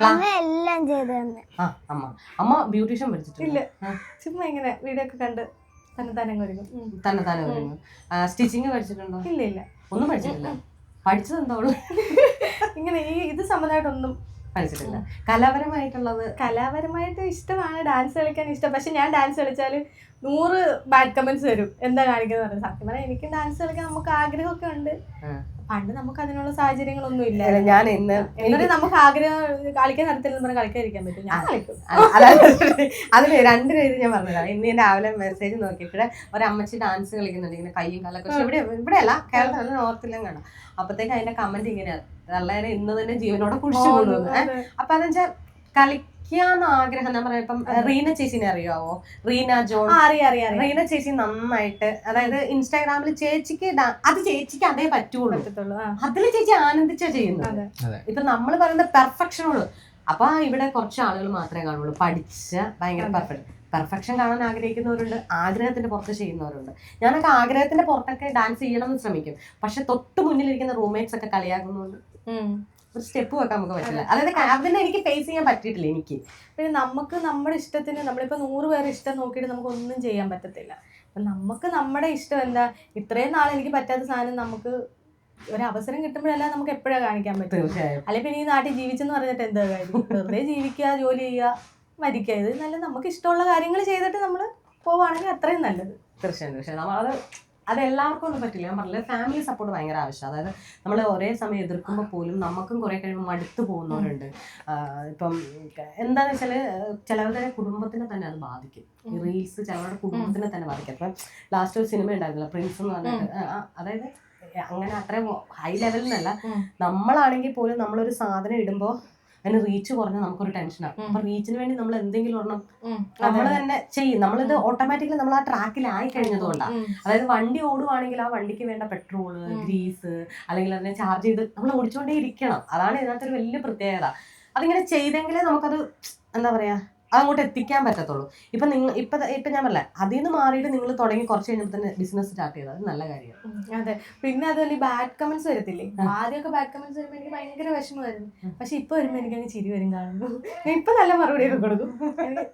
അമ്മ എല്ലാം ചെയ്തു ആ അമ്മ. അമ്മ ബ്യൂട്ടീഷ്യൻ പഠിച്ചിട്ടില്ല ചുമ്മാ ഇങ്ങനെ വീഡിയോ ഒക്കെ കണ്ട് തന്നെ തന്നെ ഒരുങ്ങും. തന്നെ സ്റ്റിച്ചിങ് പഠിച്ചിട്ടുണ്ടോ? ഇല്ല ഇല്ല. ഒന്നും പഠിച്ചിട്ടില്ല. പഠിച്ചത് എന്താ ഇങ്ങനെ ഈ ഇത് സംബന്ധമായിട്ടൊന്നും പഠിച്ചിട്ടില്ല. കലാപരമായിട്ടുള്ളത്? കലാപരമായിട്ട് ഇഷ്ടമാണ്. ഡാൻസ് കളിക്കാൻ ഇഷ്ടം. പക്ഷെ ഞാൻ ഡാൻസ് കളിച്ചാൽ നൂറ് ബാഡ് കമന്റ്സ് വരും. എന്താ കാണിക്കുന്നത് പറഞ്ഞു സത്യം പറഞ്ഞാൽ എനിക്ക് ഡാൻസ് കളിക്കാൻ നമുക്ക് ആഗ്രഹമൊക്കെ ഉണ്ട്. പണ്ട് നമുക്ക് അതിനുള്ള സാഹചര്യങ്ങളൊന്നും ഇല്ല. ഞാൻ ഇന്ന് എന്നിട്ട് നമുക്ക് ആഗ്രഹം കളിക്കാൻ നടത്തില്ലെന്ന് പറഞ്ഞാൽ കളിക്കാതിരിക്കാൻ പറ്റും. ഞാൻ കളിക്കും. അതിൽ രണ്ട് രീതി ഞാൻ പറഞ്ഞതാണ് ഇന്ന് ഞാൻ രാവിലെ മെസ്സേജ് നോക്കിയിട്ട് ഒരമ്മച്ചി ഡാൻസ് കളിക്കുന്നുണ്ട് ഇങ്ങനെ കയ്യും കാലൊക്കെ പക്ഷെ ഇവിടെ അല്ല കേരളത്തിൽ നോർത്തിലും കാണാം. അപ്പത്തേക്ക് അതിന്റെ കമന്റ് ഇങ്ങനെയാണ് തള്ളേനെ ഇന്ന് തന്നെ ജീവനോടെ കുഴിച്ചു പോകുന്നു. അപ്പൊ അതെന്ന് വെച്ചാൽ പഠിക്കാന്ന് ആഗ്രഹം. ഞാൻ പറയാം ഇപ്പം റീന ചേച്ചിനെ അറിയാവോ? റീന ജോൺ. അറിയാം റീന ചേച്ചി നന്നായിട്ട് അതായത് ഇൻസ്റ്റാഗ്രാമിൽ ചേച്ചിക്ക് അത് ചേച്ചിക്ക് അതേ പറ്റുള്ളൂ. അതിൽ ചേച്ചി ആനന്ദിച്ചാ ചെയ്യുന്നത്. ഇപ്പൊ നമ്മൾ പറയുന്നത് പെർഫെക്ഷനോട്. അപ്പൊ ഇവിടെ കുറച്ച് ആളുകൾ മാത്രമേ കാണുള്ളൂ. പഠിച്ച ഭയങ്കര പെർഫെക്റ്റ് പെർഫെക്ഷൻ കാണാൻ ആഗ്രഹിക്കുന്നവരുണ്ട് ആഗ്രഹത്തിന്റെ പുറത്ത് ചെയ്യുന്നവരുണ്ട്. ഞാനൊക്കെ ആഗ്രഹത്തിന്റെ പുറത്തൊക്കെ ഡാൻസ് ചെയ്യണം എന്ന് ശ്രമിക്കും. പക്ഷെ തൊട്ട് മുന്നിലിരിക്കുന്ന റൂംമേറ്റ്സ് ഒക്കെ കളിയാക്കുന്നതുകൊണ്ട് ഉം. ഒരു സ്റ്റെപ്പ് വെക്കാൻ നമുക്ക് പറ്റില്ല. അതായത് അതിനെ എനിക്ക് ഫേസ് ചെയ്യാൻ പറ്റിയിട്ടില്ല എനിക്ക്. പിന്നെ നമുക്ക് നമ്മുടെ ഇഷ്ടത്തിന് നമ്മളിപ്പോൾ നൂറ് പേരെ ഇഷ്ടം നോക്കിയിട്ട് നമുക്ക് ഒന്നും ചെയ്യാൻ പറ്റത്തില്ല. അപ്പം നമുക്ക് നമ്മുടെ ഇഷ്ടം എന്താ? ഇത്രയും നാൾ എനിക്ക് പറ്റാത്ത സാധനം നമുക്ക് ഒരു അവസരം കിട്ടുമ്പോഴല്ല നമുക്ക് എപ്പോഴാണ് കാണിക്കാൻ പറ്റും? അല്ലെങ്കിൽ അല്ലെ പിന്നെ ഈ നാട്ടിൽ ജീവിച്ചെന്ന് പറഞ്ഞിട്ട് എന്താ കാര്യം? വെറുതെ ജീവിക്കുക ജോലി ചെയ്യുക മരിക്കുക. ഇത് നല്ല നമുക്ക് ഇഷ്ടമുള്ള കാര്യങ്ങൾ ചെയ്തിട്ട് നമ്മൾ പോവാണെങ്കിൽ അത്രയും നല്ലത്. തീർച്ചയായും തീർച്ചയായും. നമ്മളത് അത് എല്ലാവർക്കും ഒന്നും പറ്റില്ല. ഞാൻ പറഞ്ഞില്ല ഫാമിലി സപ്പോർട്ട് ഭയങ്കര ആവശ്യമാണ് അതായത് നമ്മൾ ഒരേ സമയം എതിർക്കുമ്പോൾ പോലും നമുക്കും കുറെ കഴിയുമ്പോൾ മടുത്തു പോകുന്നവരുണ്ട്. ഇപ്പം എന്താന്ന് വെച്ചാൽ ചിലവരുടെ കുടുംബത്തിനെ തന്നെ അത് ബാധിക്കും. ഈ റീൽസ് ചിലവരുടെ കുടുംബത്തിനെ തന്നെ ബാധിക്കും. അപ്പം ലാസ്റ്റ് ഒരു സിനിമ ഉണ്ടായിരുന്നില്ല പ്രിൻസ് എന്ന് പറഞ്ഞിട്ട്. അതായത് അങ്ങനെ അത്രയും ഹൈ ലെവലിൽ നിന്നല്ല നമ്മളാണെങ്കിൽ പോലും നമ്മളൊരു സാധനം ഇടുമ്പോൾ അതിന് റീച്ച് കുറഞ്ഞ നമുക്കൊരു ടെൻഷനാണ്. അപ്പൊ റീച്ചിന് വേണ്ടി നമ്മൾ എന്തെങ്കിലും ഒരെണ്ണം നമ്മൾ തന്നെ ചെയ്യും. നമ്മളിത് ഓട്ടോമാറ്റിക്കലി നമ്മൾ ആ ട്രാക്കിലായി കഴിഞ്ഞതുകൊണ്ടാണ് അതായത് വണ്ടി ഓടുവാണെങ്കിൽ ആ വണ്ടിക്ക് വേണ്ട പെട്രോൾ ഗ്രീസ് അല്ലെങ്കിൽ അതിനെ ചാർജ് ചെയ്ത് നമ്മൾ ഓടിച്ചുകൊണ്ടേ ഇരിക്കണം. അതാണ് ഇതിനകത്തൊരു വലിയ പ്രത്യേകത. അതിങ്ങനെ ചെയ്തെങ്കിലേ നമുക്കത് എന്താ പറയാ അതങ്ങോട്ട് എത്തിക്കാൻ പറ്റത്തുള്ളൂ. ഇപ്പൊ നിങ്ങൾ ഇപ്പൊ ഇപ്പൊ ഞാൻ പറഞ്ഞ അതിൽ നിന്ന് മാറിയിട്ട് നിങ്ങൾ തുടങ്ങി കുറച്ച് കഴിഞ്ഞപ്പോൾ തന്നെ ബിസിനസ് സ്റ്റാർട്ട് ചെയ്തത് അത് നല്ല കാര്യമാണ്. അതെ. പിന്നെ അതുപോലെ ഈ ബാഡ് കമന്റ്സ് വരത്തില്ലേ. ആദ്യമൊക്കെ ബാഡ് കമന്റ്സ് വരുമ്പോൾ എനിക്ക് ഭയങ്കര വിഷമമായിരുന്നു. പക്ഷെ ഇപ്പൊ വരുമ്പോൾ എനിക്ക് അങ്ങ് ചിരി വരും കാണുന്നു. ഇപ്പൊ നല്ല മറുപടി ഒക്കെ കൊടുക്കും.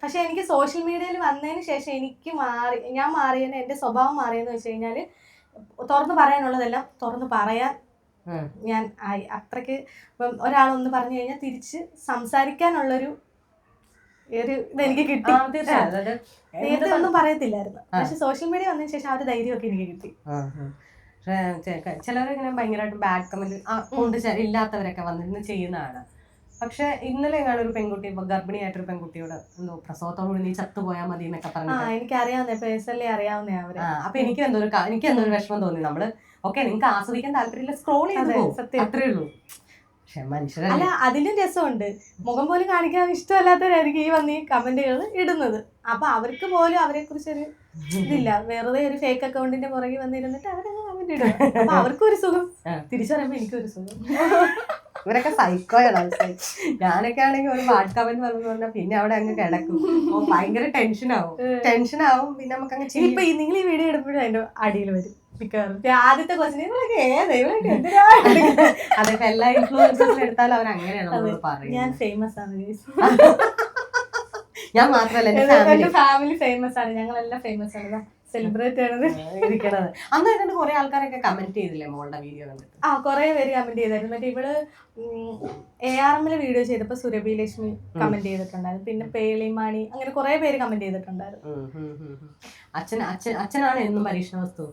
പക്ഷെ എനിക്ക് സോഷ്യൽ മീഡിയയിൽ വന്നതിന് ശേഷം എനിക്ക് മാറി ഞാൻ മാറിയെന്ന് എന്റെ സ്വഭാവം മാറിയെന്ന് വെച്ച് കഴിഞ്ഞാൽ തുറന്ന് പറയാനുള്ളതെല്ലാം തുറന്ന് പറയാൻ ഞാൻ ആയി. അത്രയ്ക്ക് ഇപ്പം ഒരാളൊന്ന് പറഞ്ഞു കഴിഞ്ഞാൽ തിരിച്ച് സംസാരിക്കാനുള്ളൊരു ഒരു ഇതെനിക്ക് കിട്ടി. നേരത്തെ ഒന്നും പറയത്തില്ലായിരുന്നു. പക്ഷെ സോഷ്യൽ മീഡിയ വന്നതിന് ശേഷം ആ ഒരു ധൈര്യമൊക്കെ എനിക്ക് കിട്ടി. ചിലരിങ്ങനെ ഭയങ്കരമായിട്ട് ബാഡ് കമന്റ് കൊണ്ട് ഇല്ലാത്തവരൊക്കെ വന്നിരുന്ന് ചെയ്യുന്നതാണ്. പക്ഷെ ഇന്നലെ ഞാൻ ഒരു പെൺകുട്ടി ഗർഭിണിയായിട്ടൊരു പെൺകുട്ടിയോട് എന്തോ പ്രസവത്തോട് നീ ചത്തുപോയാൽ മതി എന്നൊക്കെ പറഞ്ഞു എനിക്ക് അറിയാവുന്ന പേഴ്സണലി അറിയാവുന്ന അവർ. അപ്പൊ എനിക്ക് എന്തോ ഒരു എനിക്ക് എന്തോ ഒരു വിഷമം തോന്നി. നമ്മൾ ഓക്കെ നിങ്ങൾക്ക് ആസ്വദിക്കാൻ താല്പര്യമില്ല സ്ക്രോൾ ചെയ്ത് പോകും സത്യം. അത്രേ ഉള്ളൂ. അല്ല അതിലും രസമുണ്ട്. മുഖം പോലും കാണിക്കാൻ ഇഷ്ടമല്ലാത്തവരായിരിക്കും ഈ വന്ന് ഈ കമന്റുകൾ ഇടുന്നത്. അപ്പൊ അവർക്ക് പോലും അവരെ കുറിച്ചൊരു ഇതില്ല. വെറുതെ ഒരു ഫേക്ക് അക്കൗണ്ടിന്റെ പുറകെ വന്നിരുന്നിട്ട് അവരെ കമന്റ് ഇടും. അപ്പൊ അവർക്കൊരു ഒരു സുഖം. തിരിച്ചറിയുമ്പോ എനിക്കൊരു സുഖം. ഇവരൊക്കെ സൈക്കോയാണ് ഞാനൊക്കെ ആണെങ്കിൽ ഒരു ബാഡ് കമന്റ് പറഞ്ഞു പറഞ്ഞാൽ പിന്നെ അവിടെ അങ്ങ് കിടക്കും. ഭയങ്കര ടെൻഷനാവും ടെൻഷനാവും പിന്നെ നമുക്ക് അങ്ങ് ഇപ്പൊ നിങ്ങൾ ഈ വീഡിയോ എടുക്കുമ്പോഴും അതിന്റെ അടിയിൽ വരും. ആദ്യത്തെ ക്വസ്റ്റ്യൻ ഇവളൊക്കെ ഏതാ? ഇവളൊക്കെ എന്തിനാ? അതൊക്കെ എല്ലാ ഇൻഫ്ലുവൻസേഴ്സിലും എടുത്താലും അവർ അങ്ങനെയാണ് നമ്മളോട് ഞാൻ ഫേമസ് ആണ്. ഞാൻ മാത്രമല്ല എന്റെ ഫാമിലി ഫേമസ് ആണ്. ഞങ്ങളെല്ലാം ഫേമസ് ആണ്. സെലിബ്രേറ്റ് ചെയ്യണത്. ഇരിക്കണത്. അന്ന് എന്നിട്ട് കുറെ ആൾക്കാരൊക്കെ കമന്റ് ചെയ്തില്ലേ മോളുടെ വീഡിയോ കണ്ടിട്ട്? ആ കുറെ പേര് കമന്റ് ചെയ്തായിരുന്നു. മറ്റേ ഇവൾ എ ആർ എമ്മിൽ വീഡിയോ ചെയ്തപ്പോ സുരഭി ലക്ഷ്മി കമന്റ് ചെയ്തിട്ടുണ്ടായിരുന്നു. പിന്നെ പേളിമാണി അങ്ങനെ കുറെ പേര് കമന്റ് ചെയ്തിട്ടുണ്ടായിരുന്നു. അച്ഛൻ അച്ഛൻ അച്ഛനാണ് എന്നും പരീക്ഷണ വസ്തു.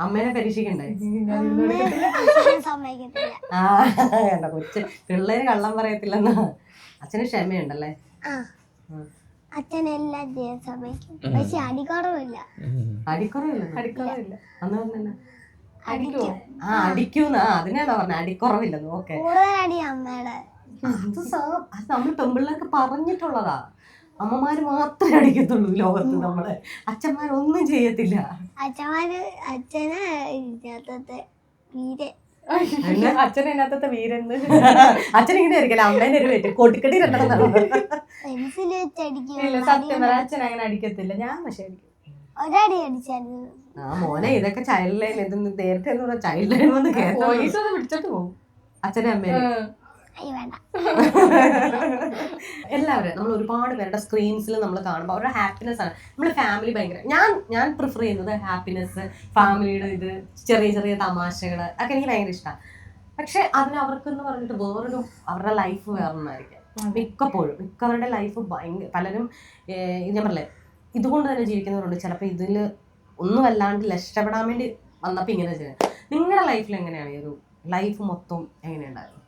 അമ്മേനെ പരീക്ഷിക്കണ്ടേ? ആ കൊച്ച് പിള്ളേര് കള്ളം പറയത്തില്ലെന്ന്. അച്ഛന് ക്ഷമയുണ്ടല്ലേ? പക്ഷെ അടിക്കുറവില്ല. അടിക്കുറവില്ല? അടുക്കളയില്ല അന്ന് പറഞ്ഞല്ലോ. അടിക്കുവോ? ആ അടിക്കൂന്ന്. ആ അതിനാണോ പറഞ്ഞ? അടിക്കുറവില്ലെന്ന്. ഓക്കെ. കൂടുതൽ അടി അമ്മയുടെ. അത് സാ- അത് നമ്മൾ പെമ്പിള്ളേർക്ക് പറഞ്ഞിട്ടുള്ളതാ. അമ്മമാര് മാത്രമേ അടിക്കത്തുള്ളൂ ലോകത്ത് നമ്മൾ. അച്ഛന്മാരൊന്നും ചെയ്യത്തില്ല. അച്ഛന്മാര് അച്ഛനെ ഇതിനകത്തെ വീര് അച്ഛൻ? അതിനകത്തെ വീരൻ. അച്ഛൻ ഇങ്ങനെ ആയിരിക്കല അമ്മേനെ ഒരു പറ്റും കൊട്ടിക്കടി രണ്ടെണ്ണം പെൻസിൽ സത്യം പറ അച്ഛൻ അങ്ങനെ അടിക്കത്തില്ല. ഞാൻ പക്ഷെ അടിക്കും. ഒരടി അടിച്ചായിരുന്നു. ആ മോനെ ഇതൊക്കെ ചൈൽഡ് ലൈൻ ഇതൊന്നും നേരത്തെ എന്ന് പറഞ്ഞാൽ ചൈൽഡ് ലൈൻ വന്ന് കേട്ടോ. പിടിച്ചോട്ട് പോകും. അച്ഛനെ അമ്മേനെ എല്ലാവരും നമ്മൾ ഒരുപാട് പേരുടെ സ്ക്രീൻസിൽ നമ്മൾ കാണുമ്പോൾ അവരുടെ ഹാപ്പിനെസ് ആണ്. നമ്മൾ ഫാമിലി ഭയങ്കര ഞാൻ ഞാൻ പ്രിഫർ ചെയ്യുന്നത് ഹാപ്പിനെസ് ഫാമിലിയുടെ ഇത് ചെറിയ ചെറിയ തമാശകൾ ഒക്കെ എനിക്ക് ഭയങ്കര ഇഷ്ടമാണ് പക്ഷെ അതിന് അവർക്കെന്ന് പറഞ്ഞിട്ട് വേറൊരു അവരുടെ ലൈഫ് വേറൊന്നായിരിക്കും. മിക്കപ്പോഴും മിക്കവരുടെ ലൈഫ് ഭയങ്കര പലരും ഞാൻ പറഞ്ഞില്ലേ ഇതുകൊണ്ട് തന്നെ ജീവിക്കുന്നവരുണ്ട്. ചിലപ്പോൾ ഇതിൽ ഒന്നും അല്ലാണ്ട് രക്ഷപ്പെടാൻ വേണ്ടി വന്നപ്പോൾ ഇങ്ങനെ ചെയ്യുന്നത് നിങ്ങളുടെ ലൈഫിൽ എങ്ങനെയാണ് ഈ ഒരു ലൈഫ് മൊത്തം എങ്ങനെയുണ്ടായിരുന്നു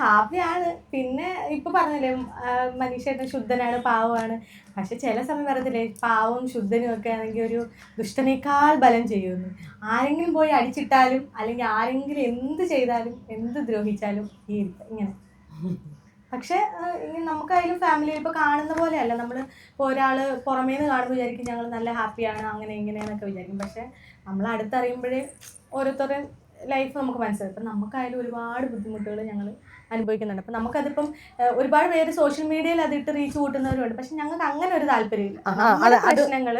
ഹാപ്പിയാണ് പിന്നെ ഇപ്പൊ പറഞ്ഞല്ലേ മനുഷ്യ മനീഷേട്ടൻ ശുദ്ധനാണ് പാവമാണ്. പക്ഷെ ചില സമയം പറഞ്ഞില്ലേ പാവവും ശുദ്ധനും ഒക്കെ ആണെങ്കിൽ ഒരു ദുഷ്ടനേക്കാൾ ബലം ചെയ്യുന്നു. ആരെങ്കിലും പോയി അടിച്ചിട്ടാലും അല്ലെങ്കിൽ ആരെങ്കിലും എന്ത് ചെയ്താലും എന്ത് ദ്രോഹിച്ചാലും ഈ ഇങ്ങനെ. പക്ഷെ ഇനി നമുക്കായാലും ഫാമിലി ഇപ്പൊ കാണുന്ന പോലെയല്ല. നമ്മൾ ഇപ്പോൾ ഒരാൾ പുറമേന്ന് കാണുമ്പോൾ വിചാരിക്കും ഞങ്ങൾ നല്ല ഹാപ്പിയാണ് അങ്ങനെ ഇങ്ങനെയെന്നൊക്കെ വിചാരിക്കും. പക്ഷെ നമ്മൾ അടുത്തറിയുമ്പോഴേ ഓരോരുത്തരുടെ ലൈഫ് നമുക്ക് മനസ്സിലായി. ഇപ്പം നമുക്കായാലും ഒരുപാട് ബുദ്ധിമുട്ടുകൾ ഞങ്ങൾ അനുഭവിക്കുന്നുണ്ട്. അപ്പം നമുക്കതിപ്പം ഒരുപാട് പേര് സോഷ്യൽ മീഡിയയിൽ അതിട്ട് റീച്ച് കൂട്ടുന്നവരുണ്ട്. പക്ഷെ ഞങ്ങൾക്ക് അങ്ങനെ ഒരു താല്പര്യമില്ല. പ്രശ്നങ്ങൾ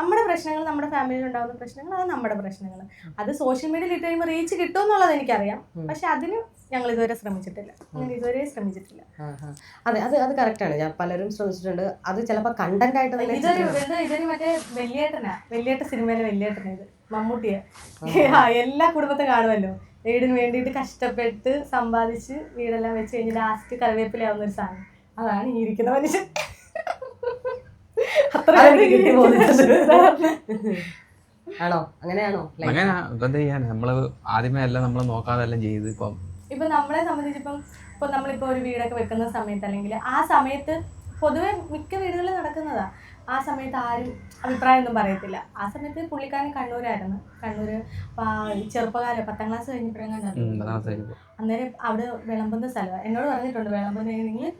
നമ്മുടെ പ്രശ്നങ്ങൾ നമ്മുടെ ഫാമിലിയിൽ ഉണ്ടാകുന്ന പ്രശ്നങ്ങൾ അത് നമ്മുടെ പ്രശ്നങ്ങൾ അത് സോഷ്യൽ മീഡിയയിൽ ഇട്ട് കഴിയുമ്പോൾ റീച്ച് കിട്ടും എന്നുള്ളത് എനിക്കറിയാം. പക്ഷെ അതിന് ഞങ്ങൾ ഇതുവരെ ശ്രമിച്ചിട്ടില്ല. അങ്ങനെ ഇതുവരെ ശ്രമിച്ചിട്ടില്ല. അതെ അത് അത് കറക്റ്റാണ് ഞാൻ പലരും ശ്രമിച്ചിട്ടുണ്ട്. അത് ചിലപ്പോൾ കണ്ടന്റ് ആയിട്ട് ഇതൊരു. ഇത് ഇതൊരു മറ്റേ വലിയേട്ടനാ. വലിയേട്ട സിനിമയിലെ വലിയേട്ടനാണ് ഇത്. മമ്മൂട്ടിയെ. എല്ലാ കുടുംബത്തെ കാണുമല്ലോ. വീടിന് വേണ്ടിയിട്ട് കഷ്ടപ്പെട്ട് സമ്പാദിച്ച് വീടെല്ലാം വെച്ച് കഴിഞ്ഞ് ലാസ്റ്റ് കറിവേപ്പിലാവുന്ന ഒരു സാധനം. അതാണ് ഈ ഇരിക്കുന്ന മനുഷ്യൻ. അത്ര. ആണോ? അങ്ങനെയാണോ? അങ്ങനെ എന്താ ചെയ്യാൻ നമ്മൾ ആദ്യമേ എല്ലാം നമ്മൾ നോക്കാതെ എല്ലാം ചെയ്ത് ഇപ്പം. ഇപ്പൊ നമ്മളെ സംബന്ധിച്ചിപ്പം ഇപ്പൊ നമ്മളിപ്പോ ഒരു വീടൊക്കെ വെക്കുന്ന സമയത്ത് അല്ലെങ്കിൽ ആ സമയത്ത് പൊതുവെ മിക്ക വീടുകളിൽ നടക്കുന്നതാ. ആ സമയത്ത് ആരും അഭിപ്രായം ഒന്നും പറയത്തില്ല. ആ സമയത്ത് പുള്ളിക്കാരൻ കണ്ണൂരായിരുന്നു. കണ്ണൂര് പ- ചെറുപ്പകാലം പത്താം ക്ലാസ് ആയപ്പോ. അന്നേരം അവിടെ വിളമ്പുന്ന സ്ഥലമാണ് എന്നോട് പറഞ്ഞിട്ടുണ്ട് വിളമ്പുന്ന നിങ്ങൾ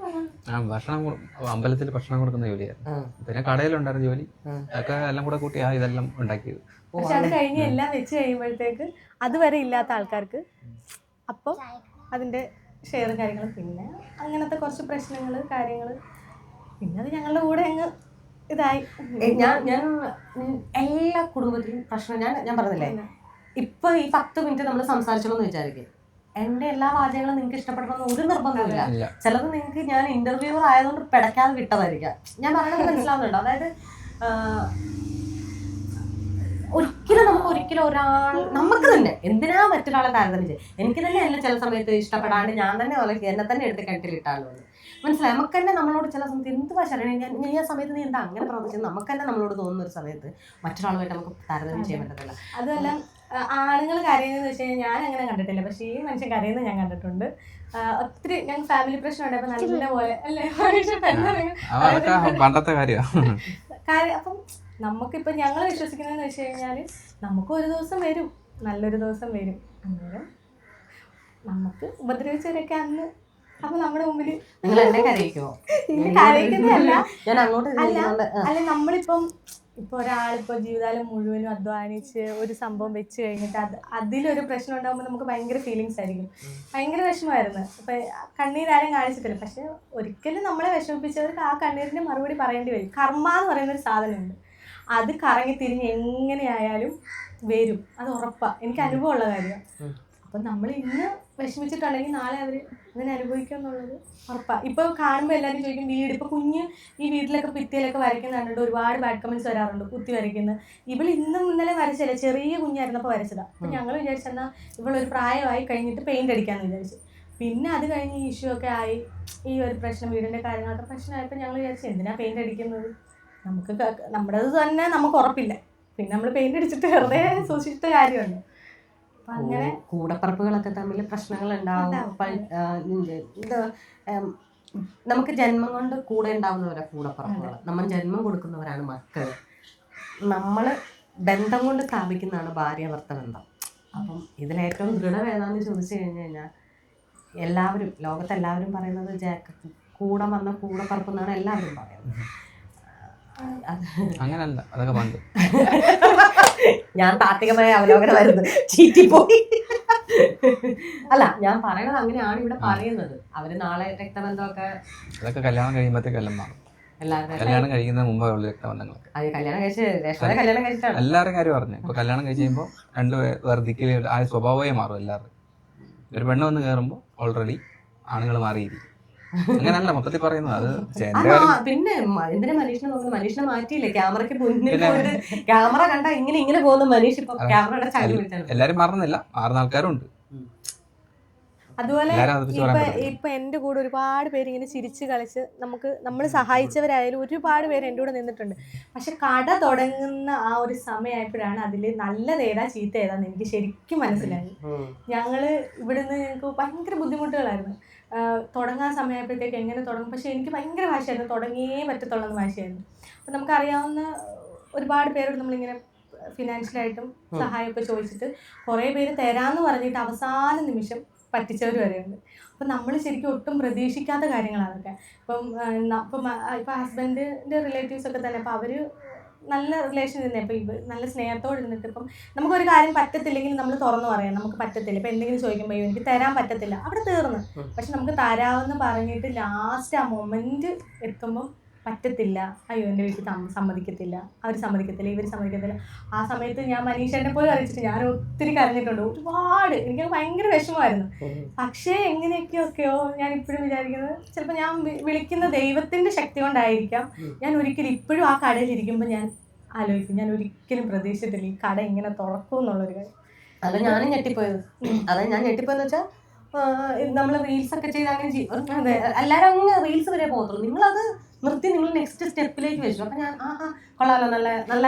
ആ ഭക്ഷണം കൊടു- അമ്പലത്തിൽ ഭക്ഷണം കൊടുക്കുന്ന ജോലിയായിരുന്നു. പിന്നെ കടയിലുണ്ടായിരുന്ന ജോലി. അതൊക്കെ ഒക്കെ എല്ലാം കൂടെ കൂട്ടി ആ ഇതെല്ലാം ഉണ്ടാക്കിയത്. പക്ഷെ അത് കഴിഞ്ഞ് എല്ലാം വെച്ച് കഴിയുമ്പോഴത്തേക്ക് അതുവരെ ഇല്ലാത്ത ആൾക്കാർക്ക് അപ്പം അതിന്റെ ഷെയറും കാര്യങ്ങളും പിന്നെ അങ്ങനത്തെ കുറച്ച് പ്രശ്നങ്ങൾ കാര്യങ്ങൾ പിന്നെ അത് ഞങ്ങളുടെ കൂടെ അങ്ങ് ഇതായി. ഞാൻ ഞാൻ എല്ലാ കുടുംബത്തിലും പ്രശ്നം ഞാൻ ഞാൻ പറഞ്ഞില്ലേ? ഇപ്പൊ ഈ പത്ത് മിനിറ്റ് നമ്മൾ സംസാരിച്ചോളൂ എന്ന് വിചാരിക്കും. എന്റെ എല്ലാ വാചകങ്ങളും നിങ്ങൾക്ക് ഇഷ്ടപ്പെടണമെന്ന് ഒരു നിർബന്ധമില്ല ചിലത് നിങ്ങൾക്ക് ഞാൻ ഇന്റർവ്യൂവർ ആയതുകൊണ്ട് പിടയ്ക്കാതെ വിട്ടതായിരിക്കാം. ഞാൻ പറയുന്നത് മനസ്സിലാവുന്നുണ്ടോ? അതായത് ഒരിക്കലും നമുക്ക് ഒരിക്കലും ഒരാൾ നമുക്ക് തന്നെ എന്തിനാ മറ്റൊരാളെ താരതമ്യം ചെയ്യും എനിക്ക് തന്നെ എന്നെ ചില സമയത്ത് ഇഷ്ടപ്പെടാണ്ട് ഞാൻ തന്നെ എന്നെ തന്നെ എടുത്ത് കിണറ്റിലിട്ടാലോ എന്ന് മനസ്സിലായി? നമുക്ക് തന്നെ നമ്മളോട് ചില സമയത്ത് എന്ത് ഭാഷയാണ് ഞാൻ ഞാൻ ആ സമയത്ത് നീ എന്താ അങ്ങനെ പ്രവർത്തിച്ചത്? നമുക്ക് തന്നെ നമ്മളോട് തോന്നുന്ന ഒരു സമയത്ത് മറ്റൊരാളുമായിട്ട് നമുക്ക് താരതമ്യം ചെയ്യാൻ പറ്റത്തില്ല. അതുമല്ല ആണുങ്ങൾ കരയുന്നതെന്ന് വെച്ച് കഴിഞ്ഞാൽ ഞാൻ അങ്ങനെ കണ്ടിട്ടില്ല. പക്ഷേ ഈ മനുഷ്യൻ കരയുന്നത് ഞാൻ കണ്ടിട്ടുണ്ട്. ഒത്തിരി ഞങ്ങൾ ഫാമിലി പ്രശ്നം ഉണ്ടായപ്പോൾ നല്ല പോലെ അല്ലേ? പണ്ടത്തെ കാര്യമാണ് കാര്യം അപ്പം നമുക്കിപ്പോൾ ഞങ്ങൾ വിശ്വസിക്കുന്നതെന്ന് വെച്ച് കഴിഞ്ഞാൽ നമുക്ക് ഒരു ദിവസം വരും. നല്ലൊരു ദിവസം വരും. അന്നേരം നമുക്ക് ഉപദ്രവിച്ചവരൊക്കെ അന്ന് അപ്പം നമ്മുടെ മുമ്പിൽ നിങ്ങൾ എന്നെ കരയിക്കുമോ ഇന്നെ കരയിക്കുന്നതല്ല. ഞാൻ അങ്ങോട്ട് അല്ല. നമ്മളിപ്പം ഇപ്പൊ ഒരാളിപ്പോ ജീവിതകാലം മുഴുവനും അധ്വാനിച്ച് ഒരു സംഭവം വെച്ച് കഴിഞ്ഞിട്ട് അത് അതിലൊരു പ്രശ്നം ഉണ്ടാകുമ്പോൾ നമുക്ക് ഭയങ്കര ഫീലിങ്സ് ആയിരിക്കും. ഭയങ്കര വിഷമമായിരുന്നു. അപ്പൊ കണ്ണീരാരും കാണിച്ചിട്ടില്ല. പക്ഷെ ഒരിക്കലും നമ്മളെ വിഷമിപ്പിച്ചവർക്ക് ആ കണ്ണീരിന്റെ മറുപടി പറയേണ്ടി വരും. കർമ്മ എന്ന് പറയുന്ന ഒരു സാധനമുണ്ട്. അത് കറങ്ങി തിരിഞ്ഞ് എങ്ങനെയായാലും വരും. അത് ഉറപ്പാ. എനിക്ക് അനുഭവമുള്ള കാര്യമാണ്. അപ്പം നമ്മൾ ഇന്ന് വിഷമിച്ചിട്ടുണ്ടെങ്കിൽ നാളെ അവർ അങ്ങനെ അനുഭവിക്കും എന്നുള്ളത് ഉറപ്പാ. ഇപ്പൊ കാണുമ്പോൾ എല്ലാവരും ചോദിക്കും വീട് ഇപ്പൊ കുഞ്ഞ് ഈ വീട്ടിലൊക്കെ ഭിത്തിയിലൊക്കെ വരയ്ക്കുന്ന കണ്ടിട്ട് ഒരുപാട് ബാഡ് കമന്റ്സ് വരാറുണ്ട് കുത്തി വരയ്ക്കുന്നത് ഇവൾ ഇന്നും ഇന്നലെ വരച്ചില്ല ചെറിയ കുഞ്ഞായിരുന്നപ്പോൾ വരച്ചതാ. അപ്പൊ ഞങ്ങൾ വിചാരിച്ചെന്നാൽ ഇവളൊരു പ്രായമായി കഴിഞ്ഞിട്ട് പെയിന്റ് അടിക്കാന്ന് വിചാരിച്ചു. പിന്നെ അത് കഴിഞ്ഞ് ഇഷ്യൂ ഒക്കെ ആയി. ഈ ഒരു പ്രശ്നം വീടിന്റെ കാര്യങ്ങളൊക്കെ പ്രശ്നമായപ്പോൾ ഞങ്ങൾ വിചാരിച്ചു എന്തിനാ പെയിന്റ് അടിക്കുന്നത്? നമുക്ക് നമ്മുടെ നമ്മുടേത് തന്നെ നമുക്ക് ഉറപ്പില്ല. പിന്നെ നമ്മൾ പെയിന്റ് അടിച്ചിട്ട് വെറുതെ സൂക്ഷിച്ചിട്ട് കാര്യമുണ്ട്. കൂടപ്പറപ്പുകളൊക്കെ തമ്മിൽ പ്രശ്നങ്ങൾ ഉണ്ടാവും. ഇത് നമുക്ക് ജന്മം കൊണ്ട് കൂടെ ഉണ്ടാവുന്നവരാ കൂടപ്പറപ്പുകൾ നമ്മൾ ജന്മം കൊടുക്കുന്നവരാണ് മക്കൾ നമ്മൾ ബന്ധം കൊണ്ട് സ്ഥാപിക്കുന്നതാണ് ഭാര്യ ഭർത്ത ബന്ധം അപ്പം ഇതിലേറ്റവും ദൃഢം ഏതാണെന്ന് ചോദിച്ചു കഴിഞ്ഞു കഴിഞ്ഞാൽ എല്ലാവരും ലോകത്തെല്ലാവരും പറയുന്നത് ജാക്ക കൂടെ വന്ന കൂടെ പറപ്പെന്നാണ് എല്ലാവരും പറയുന്നത്. അങ്ങനല്ല അതൊക്കെ പണ്ട്. ഞാൻ താത്വികമായ അവലോകനമായിരുന്നു. ചീറ്റിപ്പോയി. അല്ല ഞാൻ പറയണത് അങ്ങനെയാണ് ഇവിടെ പറയുന്നത്. അവർ നാളെ രക്തബന്ധമൊക്കെ അതൊക്കെ കല്യാണം കഴിയുമ്പോഴത്തേക്കെല്ലാം മാറും. കല്യാണം കഴിക്കുന്ന മുമ്പേ ഉള്ള രക്തബന്ധങ്ങളൊക്കെ. കഴിച്ചിട്ടാണ്. എല്ലാവരും കാര്യം പറഞ്ഞു ഇപ്പൊ കല്യാണം കഴിച്ച് കഴിയുമ്പോൾ രണ്ട് വെറുതിക്കൽ ആ സ്വഭാവമേ മാറും എല്ലാവരും. ഒരു പെണ്ണ് വന്ന് കയറുമ്പോൾ ഓൾറെഡി ആണുങ്ങൾ മാറിയിരിക്കും. അങ്ങനല്ല മൊത്തത്തിൽ പറയുന്നത്. അത് പിന്നെ എന്തിനാ മനീഷിനെ നോക്കുന്നത്? മനീഷിനെ മാറ്റിയില്ലേ? ക്യാമറയ്ക്ക് മുന്നിൽ ക്യാമറ കണ്ട ഇങ്ങനെ ഇങ്ങനെ പോകുന്ന മനീഷ് ഇപ്പൊ. ക്യാമറയുടെ ചാടി എല്ലാരും മാറുന്നില്ല. മാറുന്ന ആൾക്കാരും ഉണ്ട് അതുപോലെ ഇപ്പൊ ഇപ്പൊ എന്റെ കൂടെ ഒരുപാട് പേര് ഇങ്ങനെ ചിരിച്ച് കളിച്ച് നമുക്ക് നമ്മൾ സഹായിച്ചവരായാലും ഒരുപാട് പേര് എന്റെ കൂടെ നിന്നിട്ടുണ്ട്. പക്ഷെ കട തുടങ്ങുന്ന ആ ഒരു സമയമായപ്പോഴാണ് അതിൽ നല്ലത് ഏതാ ചീത്ത ഏതാന്ന് എനിക്ക് ശരിക്കും മനസ്സിലായി. ഞങ്ങൾ ഇവിടുന്ന് ഞങ്ങൾക്ക് ഭയങ്കര ബുദ്ധിമുട്ടുകളായിരുന്നു. തുടങ്ങാൻ സമയമായപ്പോഴത്തേക്ക് എങ്ങനെ തുടങ്ങും? പക്ഷേ എനിക്ക് ഭയങ്കര വാശിയായിരുന്നു. തുടങ്ങിയേ പറ്റത്തുള്ള വാശിയായിരുന്നു. അപ്പം നമുക്കറിയാവുന്ന ഒരുപാട് പേരോട് നമ്മളിങ്ങനെ ഫിനാൻഷ്യലായിട്ടും. സഹായമൊക്കെ ചോദിച്ചിട്ട് കുറേ പേര് തരാമെന്ന് പറഞ്ഞിട്ട് അവസാന നിമിഷം പറ്റിച്ചവർ വരെയുണ്ട്. അപ്പം നമ്മൾ ശരിക്കും ഒട്ടും പ്രതീക്ഷിക്കാത്ത കാര്യങ്ങളാണ് അതൊക്കെ. ഇപ്പം ഇപ്പം ഇപ്പം ഹസ്ബൻഡിന്റെ റിലേറ്റീവ്സ് ഒക്കെ തന്നെ. അപ്പം അവർ നല്ല റിലേഷൻ തന്നെ ഇപ്പം നല്ല സ്നേഹത്തോടെ ഇരുന്നിട്ട് ഇപ്പം നമുക്കൊരു കാര്യം പറ്റത്തില്ലെങ്കിൽ നമ്മൾ തുറന്നു പറയാം. നമുക്ക് പറ്റത്തില്ല. ഇപ്പം എന്തെങ്കിലും ചോദിക്കുമ്പോൾ എനിക്ക് തരാൻ പറ്റത്തില്ല. അവിടെ തീർന്നു. പക്ഷെ നമുക്ക് തരാമെന്ന് പറഞ്ഞിട്ട് ലാസ്റ്റ് ആ മൊമെന്റ് എത്തുമ്പം പറ്റത്തില്ല. അയ്യോ എന്റെ വീട്ടിൽ സമ്മതിക്കത്തില്ല. അവർ സമ്മതിക്കത്തില്ല ഇവർ സമ്മതിക്കത്തില്ല. ആ സമയത്ത് ഞാൻ മനീഷേനെ പോലും അറിയിച്ചിട്ട് ഞാൻ ഒത്തിരി കരഞ്ഞിട്ടുണ്ട്. ഒരുപാട്. എനിക്ക് ഭയങ്കര വിഷമമായിരുന്നു. പക്ഷേ എങ്ങനെയൊക്കെയൊക്കെയോ ഞാൻ ഇപ്പോഴും വിചാരിക്കുന്നത് ചിലപ്പോൾ ഞാൻ വിളിക്കുന്ന ദൈവത്തിന്റെ ശക്തി കൊണ്ടായിരിക്കാം. ഞാൻ ഒരിക്കലും ഇപ്പോഴും ആ കടയിൽ ഇരിക്കുമ്പോൾ ഞാൻ ആലോചിക്കും. ഞാൻ ഒരിക്കലും പ്രതീക്ഷിച്ചിട്ടില്ല ഈ കട ഇങ്ങനെ തുറക്കും എന്നുള്ളൊരു കാര്യം. അല്ല ഞാനും ഞെട്ടിപ്പോയത്. അതായത് ഞാൻ ഞെട്ടിപ്പോയെന്ന് വെച്ചാൽ നമ്മൾ റീൽസ് ഒക്കെ ചെയ്ത് അങ്ങനെ ചെയ്യും അതെ എല്ലാവരും അങ്ങ് റീൽസ് വരെ പോകത്തുള്ളൂ. നിങ്ങളത് നിർത്തി നിങ്ങൾ നെക്സ്റ്റ് സ്റ്റെപ്പിലേക്ക് വെച്ചു. അപ്പൊ ഞാൻ ആ കൊള്ളാലോ നല്ല നല്ല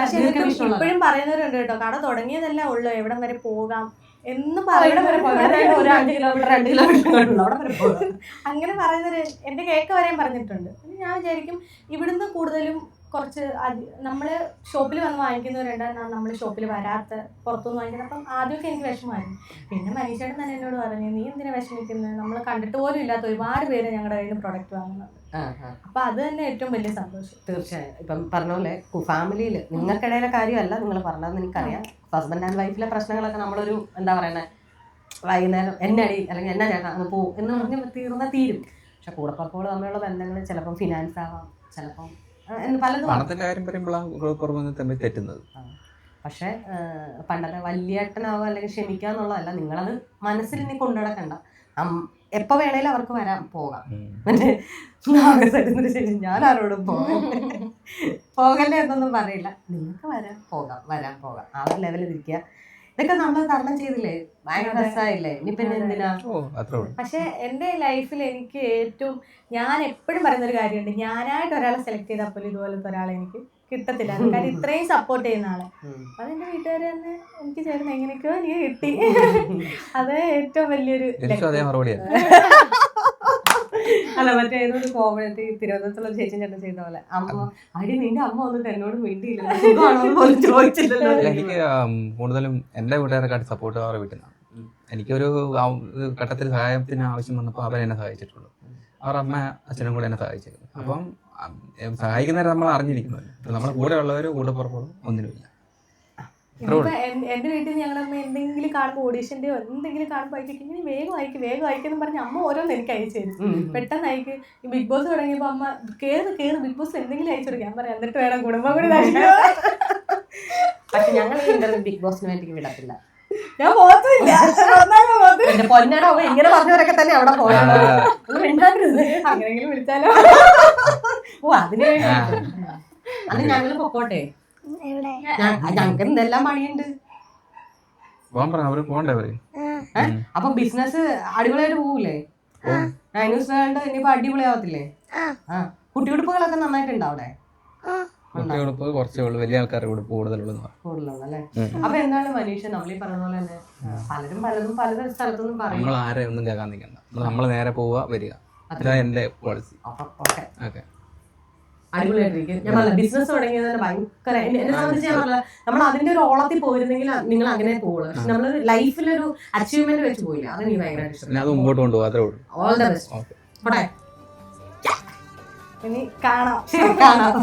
ഇപ്പോഴും പറയുന്നവരുണ്ട് കേട്ടോ കട തുടങ്ങിയതല്ല ഉള്ളു എവിടം വരെ പോകാം എന്ന് അങ്ങനെ പറയുന്നവര് എന്റെ കേക്ക് വരെയും പറഞ്ഞിട്ടുണ്ട്. ഞാൻ വിചാരിക്കും ഇവിടുന്ന് കൂടുതലും കുറച്ച് നമ്മൾ ഷോപ്പിൽ വന്ന് വാങ്ങിക്കുന്നവരുണ്ട്. നമ്മൾ ഷോപ്പിൽ വരാത്ത പുറത്തുനിന്ന് വാങ്ങിക്കുന്നത് അപ്പം ആദ്യമൊക്കെ എനിക്ക് വിഷമമായിരുന്നു. പിന്നെ മനീഷേട്ടൻ തന്നെ എന്നോട് പറഞ്ഞു നീ എന്തിനാ വിഷമിക്കുന്നത് നമ്മൾ കണ്ടിട്ട് പോലും ഇല്ലാത്ത ഒരുപാട് പേര് ഞങ്ങളുടെ കയ്യിൽ പ്രൊഡക്റ്റ് വാങ്ങുന്നുണ്ട്. അപ്പൊ അത് തന്നെ ഏറ്റവും വലിയ സന്തോഷം. തീർച്ചയായും. ഇപ്പം പറഞ്ഞ പോലെ ഫാമിലിയിൽ നിങ്ങൾക്കിടയിലെ കാര്യമല്ല നിങ്ങൾ പറഞ്ഞതെന്ന് എനിക്കറിയാം. ഹസ്ബൻഡ് ആൻഡ് വൈഫിലെ പ്രശ്നങ്ങളൊക്കെ നമ്മളൊരു എന്താ പറയുന്നത് വൈകുന്നേരം എന്നെ അടി അല്ലെങ്കിൽ എന്നാ ചേട്ടാ അങ്ങ് പോകും എന്ന് പറഞ്ഞ് തീർന്ന തീരും. പക്ഷെ കൂടപ്പുറപ്പോട് തമ്മിലുള്ള ബന്ധങ്ങൾ ചിലപ്പം ഫിനാൻസ് ആവാം ചിലപ്പം പലതും. പണത്തിന്റെ കാര്യം പറയുമ്പോഴാണ് തമ്മിൽ തെറ്റുന്നത്. പക്ഷെ പണ്ടത്തെ വലിയേട്ടനാവുക അല്ലെങ്കിൽ ക്ഷമിക്കുക എന്നുള്ളതല്ല. നിങ്ങളത് മനസ്സിൽ ഇനി കൊണ്ടുനടക്കണ്ട. എപ്പോ വേണേലും അവർക്ക് വരാൻ പോകാം. മറ്റേ ശേഷം ഞാൻ ആരോടും പോകാം പോകല്ലേ എന്നൊന്നും പറയില്ല. നിങ്ങൾക്ക് വരാൻ പോകാം വരാൻ പോകാം. ആ ഒരു ലെവലിൽ ഇരിക്കുക. ഇതൊക്കെ നമ്മൾ തരണം ചെയ്തില്ലേ? ഭയങ്കര. രസമായില്ലേ ഇനി പിന്നെ എന്തിനാ? അത്രേ ഉള്ളൂ. പക്ഷെ എന്റെ ലൈഫിൽ എനിക്ക് ഏറ്റവും ഞാൻ എപ്പോഴും പറയുന്ന ഒരു കാര്യമുണ്ട്. ഞാനായിട്ട് ഒരാളെ സെലക്ട് ചെയ്താൽ പോലും ഇതുപോലത്തെ ഒരാളെ എനിക്ക് കിട്ടത്തില്ല. കാര്യം ഇത്രയും സപ്പോർട്ട് ചെയ്യുന്ന ആളെ. അത് എന്റെ വീട്ടുകാർ തന്നെ എനിക്ക് ചേർന്ന് എങ്ങനെയൊക്കെയോ എനിക്ക് കിട്ടി. അത് ഏറ്റവും വലിയൊരു അല്ല മറ്റേ ഏതൊരു കോമഡി തിരുവനന്തപുരത്തുള്ള ചേച്ചി ചേട്ടൻ ചെയ്ത പോലെ. അമ്മ അടി നിന്റെ അമ്മ വന്നിട്ട് എന്നോട് മിണ്ടിയില്ല എനിക്ക് കൂടുതലും എന്റെ വീട്ടുകാരെക്കാട്ടി സപ്പോർട്ട് അവരുടെ വീട്ടിൽ നിന്നാണ്. എനിക്കൊരു ഘട്ടത്തിൽ സഹായത്തിന് ആവശ്യം വന്നപ്പോൾ അവൻ എന്നെ സഹായിച്ചിട്ടുള്ളൂ. അവരുടെ അമ്മ അച്ഛനും കൂടെ എന്നെ സഹായിച്ചിരുന്നു. അപ്പം സഹായിക്കുന്നവരെ നമ്മൾ അറിഞ്ഞിരിക്കുമല്ലോ നമ്മളെ കൂടെ ഉള്ളവരും കൂടെ പുറപ്പെടും ഒന്നിനുമില്ല അത്രേ ഇപ്പൊ ഉള്ളൂ എൻ- എന്റെ വീട്ടിൽ എന്തെങ്കിലും കാണുമ്പോൾ ഓഡീഷന്റെയോ എന്തെങ്കിലും കാണുമ്പോൾ അയക്കും. ഇങ്ങനെ വേഗം അയക്കും വേഗം അയക്കെന്ന് പറഞ്ഞ് അമ്മ ഓരോന്ന് എനിക്ക് അയച്ചു തരും. പെട്ടെന്ന് അയക്ക്. ഈ ബിഗ് ബോസ് തുടങ്ങിയപ്പോൾ അമ്മ കേറ് കേറ് ബിഗ് ബോസ് എന്തെങ്കിലും അയച്ചു കൊടുക്കാം. പറയാം എന്നിട്ട് വേണം കുടുംബം കൂടി പക്ഷെ ഞങ്ങൾ ഇന്റർവ്യൂ ബിഗ് ബോസിന് വേണ്ടി വിടത്തില്ല. ഞാൻ പോകത്തില്ല. പൊന്നടോ ഇങ്ങനെ പറഞ്ഞവരൊക്കെ തന്നെ അവിടെ പോകണം ഒന്ന് മിണ്ടാണ്ടിരുന്ന്. അങ്ങനെങ്കിലും വിളിച്ചാലോ? ഓ അതിന് വേണ്ടി അത് ഞങ്ങൾ പൊക്കോട്ടെ. ഞങ്ങൾക്ക് എന്തെല്ലാം പണിയുണ്ട്? പോകാൻ പറഞ്ഞു അവർ പോകണ്ടേ അവർ? ആ അപ്പൊ ബിസിനസ് അടിപൊളിയായിട്ട് പോകൂലേ വേൾഡ് ഇനിയിപ്പോ അടിപൊളിയാവത്തില്ലേ? കുട്ടിയുടുപ്പുകളൊക്കെ നന്നായിട്ടുണ്ട് അവിടെ? കുറച്ചേ ഉള്ളൂ വലിയ ആൾക്കാരുടെ കൂടെ കൂടുതലുള്ളൂ കൂടുതലുള്ളല്ലേ ഉം. അപ്പൊ എന്താണ് മനീഷ നമ്മൾ ഈ പറഞ്ഞ പോലെ തന്നെ പലരും പലതും പല സ്ഥലത്തുനിന്നും പറയും. നമ്മൾ ആരെ ഒന്നും കേൾക്കാൻ നിൽക്കണ്ട. നമ്മൾ നേരെ പോവുക വരിക. അതാ എന്റെ പോളിസി ഓക്കെ. അടിപൊളിയായിട്ടിരിക്കും. ഞാൻ പറഞ്ഞ ബിസിനസ് തുടങ്ങിയത് തന്നെ ഭയങ്കര എന്നെ സംബന്ധിച്ച് ഞാൻ പറഞ്ഞ നമ്മൾ അതിന്റെ ഒരു ഓളത്തിൽ പോയിരുന്നെങ്കിൽ നിങ്ങൾ അങ്ങനെ പോകുള്ളൂ പക്ഷെ നമ്മൾ ലൈഫിലൊരു അച്ചീവ്മെന്റ് വെച്ച് പോയില്ല. അത് എനിക്ക് ഭയങ്കര കൊണ്ടുപോകും ഓൾ ദ ബെസ്റ്റ് പോട്ടെ? ഇനി കാണാം. കാണാം.